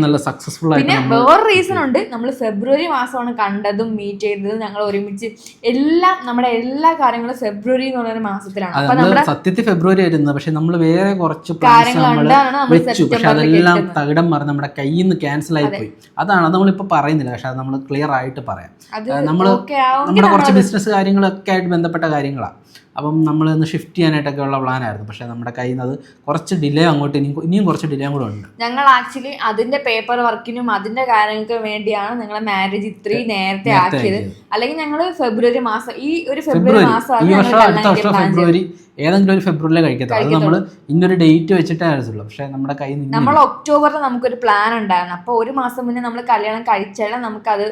പിന്നെ വേറെ റീസൺ ഉണ്ട്. നമ്മൾ ഫെബ്രുവരി മാസമാണ് കണ്ടതും മീറ്റ് ചെയ്തതും ഞങ്ങൾ ഒരുമിച്ച് എല്ലാം നമ്മുടെ എല്ലാ കാര്യങ്ങളും ഫെബ്രുവരി എന്ന് പറയുന്ന മാസത്തിലാണ്. അപ്പൊ നമ്മുടെ സത്യത്തിൽ ഫെബ്രുവരി ആയിരുന്നു. പക്ഷെ നമ്മൾ വേറെ കുറച്ച് വെച്ചു. പക്ഷെ അതെല്ലാം തകിടം മറിഞ്ഞ് നമ്മുടെ കയ്യിൽ നിന്ന് ക്യാൻസൽ ആയി പോയി. അതാണ് അത് നമ്മളിപ്പോ പറയുന്നില്ല. പക്ഷെ അത് നമ്മൾ ക്ലിയർ ആയിട്ട് പറയാം. നമ്മൾ നമ്മുടെ കുറച്ച് ബിസിനസ് കാര്യങ്ങളൊക്കെ ആയിട്ട് ബന്ധപ്പെട്ട കാര്യങ്ങളാണ് അപ്പം നമ്മൾ ഒന്ന് ഷിഫ്റ്റ് ചെയ്യാനായിട്ടൊക്കെ ഉള്ള പ്ലാനായിരുന്നു പക്ഷേ നമ്മുടെ കയ്യിൽ നിന്ന് അത് കുറച്ച് ഡിലേ അങ്ങോട്ട് ഇനിയും ഇനിയും കുറച്ച് ഡിലേ കൂടെ ഉണ്ട്. ഞങ്ങൾ ആക്ച്വലി അതിന്റെ പേപ്പർ വർക്കിനും അതിന്റെ കാര്യങ്ങൾക്ക് വേണ്ടിയാണ് നിങ്ങളെ മാരേജ് ഇത്രയും നേരത്തെ ആക്കിയത്. അല്ലെങ്കിൽ ഞങ്ങൾ ഫെബ്രുവരി മാസം ഈ ഒരു ഫെബ്രുവരി. മാസം ഈ മാസമാണ് വർഷം അടുത്ത വർഷം ഫെബ്രുവരി ഏതെങ്കിലും ഒരു ഫെബ്രുവരിയിലെ കഴിക്കത്തുള്ളൂ. അത് നമ്മൾ ഇന്നൊരു ഡേറ്റ് വെച്ചിട്ടേ ആയിരുന്നുള്ളൂ പക്ഷേ നമ്മുടെ കയ്യിൽ നിന്ന് നമ്മൾ ഒക്ടോബറിൽ നമുക്കൊരു പ്ലാൻ ഉണ്ടായിരുന്നു. അപ്പോൾ ഒരു മാസം മുന്നേ നമ്മൾ കല്യാണം കഴിച്ചാലും നമുക്കത്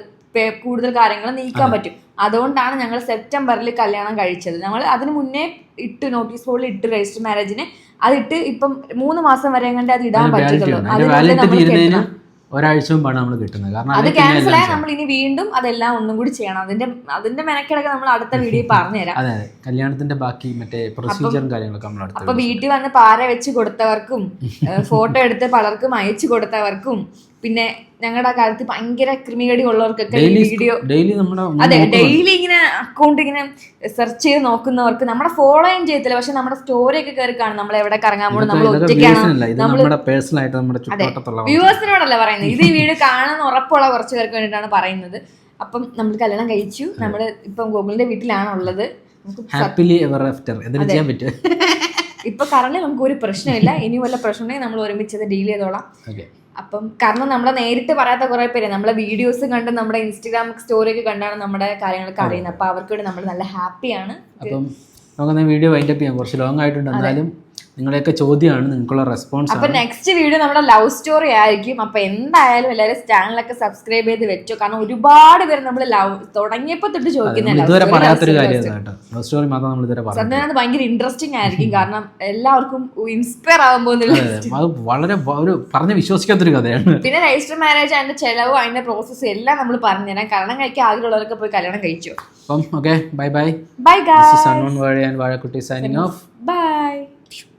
കൂടുതൽ കാര്യങ്ങൾ നീക്കാൻ പറ്റും. അതുകൊണ്ടാണ് ഞങ്ങൾ സെപ്റ്റംബറിൽ കല്യാണം കഴിച്ചത്. ഞങ്ങൾ അതിന് മുന്നേ ഇട്ട് നോട്ടീസ് ബോർഡിൽ ഇട്ട് രജിസ്റ്റർ മാരേജിന് അതിട്ട് ഇപ്പം മൂന്ന് മാസം വരെ കണ്ടേ അത് ഇടാൻ പറ്റില്ല നമ്മൾ കെട്ടണം. ഒരാഴ്ച മുമ്പാണ് നമ്മൾ കിട്ടുന്നത്. കാരണം അത് ക്യാൻസൽ ആയാൽ നമ്മൾ ഇനി വീണ്ടും അതെല്ലാം ഒന്നും കൂടി ചെയ്യണം. അതിന്റെ അതിന്റെ മെനക്കിടക്ക് നമ്മൾ അടുത്ത വീഡിയോ പറഞ്ഞുതരാം. അതെ കല്യാണത്തിന്റെ ബാക്കി മറ്റേ പ്രൊസീജിയറും കാര്യങ്ങളൊക്കെ നമ്മൾ അപ്പൊ വീട്ടിൽ വന്ന് പാര വെച്ച് കൊടുത്തവർക്കും ഫോട്ടോ എടുത്ത് പലർക്കും അയച്ചു കൊടുത്തവർക്കും പിന്നെ ഞങ്ങളുടെ കാലത്ത് ഭയങ്കര ക്രിമികടി ഉള്ളവർക്കൊക്കെ വീഡിയോ ഡെയിലി നമ്മുടെ അതെ ഡെയിലി ഇങ്ങനെ അക്കൗണ്ട് ഇങ്ങനെ സെർച്ച് ചെയ്ത് നോക്കുന്നവർക്ക് നമ്മുടെ ഫോളോ ചെയ്യാൻ ചെയ്യത്തില്ല. പക്ഷെ നമ്മുടെ സ്റ്റോറി ഒക്കെ കയറി കാണും. നമ്മൾ എവിടെ കറങ്ങാൻ പോകും നമ്മൾ ഒറ്റയ്ക്കാണ്? വ്യൂവേഴ്സിനോടല്ല പറയുന്നത്? ഇത് ഈ വീഡിയോ കാണുന്ന ഉറപ്പുള്ള കുറച്ച് പേർക്ക് വേണ്ടിയിട്ടാണ് പറയുന്നത്. അപ്പം നമ്മൾ കല്യാണം കഴിച്ചു. നമ്മൾ ഇപ്പം ഗോകുലിന്റെ വീട്ടിലാണുള്ളത്. ഹാപ്പിലി എവർ ആഫ്റ്റർ എന്തിനു ചെയ്യാൻ പറ്റും ഇപ്പൊ കറണ്ട് നമുക്ക് ഒരു പ്രശ്നമില്ല. ഇനി വല്ല പ്രശ്നമുണ്ടെങ്കിൽ നമ്മൾ ഒരുമിച്ച് ഡീൽ ചെയ്തോളാം. അപ്പം കാരണം നമ്മളെ നേരിട്ട് പറയാത്ത കുറെ പേര് നമ്മളെ വീഡിയോസ് കണ്ട് നമ്മുടെ ഇൻസ്റ്റാഗ്രാം സ്റ്റോറി ഒക്കെ കണ്ടാണ് നമ്മുടെ കാര്യങ്ങളൊക്കെ അറിയുന്നത്. അപ്പൊ അവർക്ക് നമ്മൾ നല്ല ഹാപ്പിയാണ് അപ്പം നമുക്ക് വീഡിയോ വൈൻഡപ്പ് ചെയ്യാം. കുറച്ച് ലോങ് ആയിട്ടുണ്ട്. എന്നാലും നിങ്ങളുടെയൊക്കെ ചോദ്യമാണ് നിങ്ങൾക്കുള്ള റെസ്പോൺസ് അപ്പൊ നെക്സ്റ്റ് വീഡിയോ നമ്മുടെ ലവ് സ്റ്റോറി ആയിരിക്കും. അപ്പൊ എന്തായാലും എല്ലാവരും ചാനലൊക്കെ സബ്സ്ക്രൈബ് ചെയ്ത് വെച്ചു. കാരണം ഒരുപാട് പേര് നമ്മൾ ലവ് തുടങ്ങിയപ്പോ തൊട്ട് ചോദിക്കുന്ന ഇതുവരെ story, പറയാത്തൊരു love story, കാര്യം love story. കേട്ടോ ലവ് സ്റ്റോറി മാത്രം നമ്മൾ ഇതുവരെ പറഞ്ഞു അത് ഭയങ്കര ഇൻട്രസ്റ്റിംഗ് ആയിരിക്കും. കാരണം എല്ലാവർക്കും ഇൻസ്പയർ ആവാൻ പോകുന്നില്ല അത് വളരെ ഒരു പറഞ്ഞ് വിശ്വസിക്കാത്തൊരു കഥയാണ്. പിന്നെ രജിസ്റ്റർ മാരേജ് അതിന്റെ ചെലവ് അതിന്റെ പ്രോസസ് എല്ലാം നമ്മൾ പറഞ്ഞു തരാം. കാരണം കഴിക്കാൻ ആഗ്രഹമുള്ളവരൊക്കെ പോയി കല്യാണം കഴിച്ചു. അപ്പം okay bye bye bye this sun ഗായ് അൺവൺ വാഴ ആൻഡ് വാഴക്കുട്ടി സൈനിങ് ഓഫ് ബൈ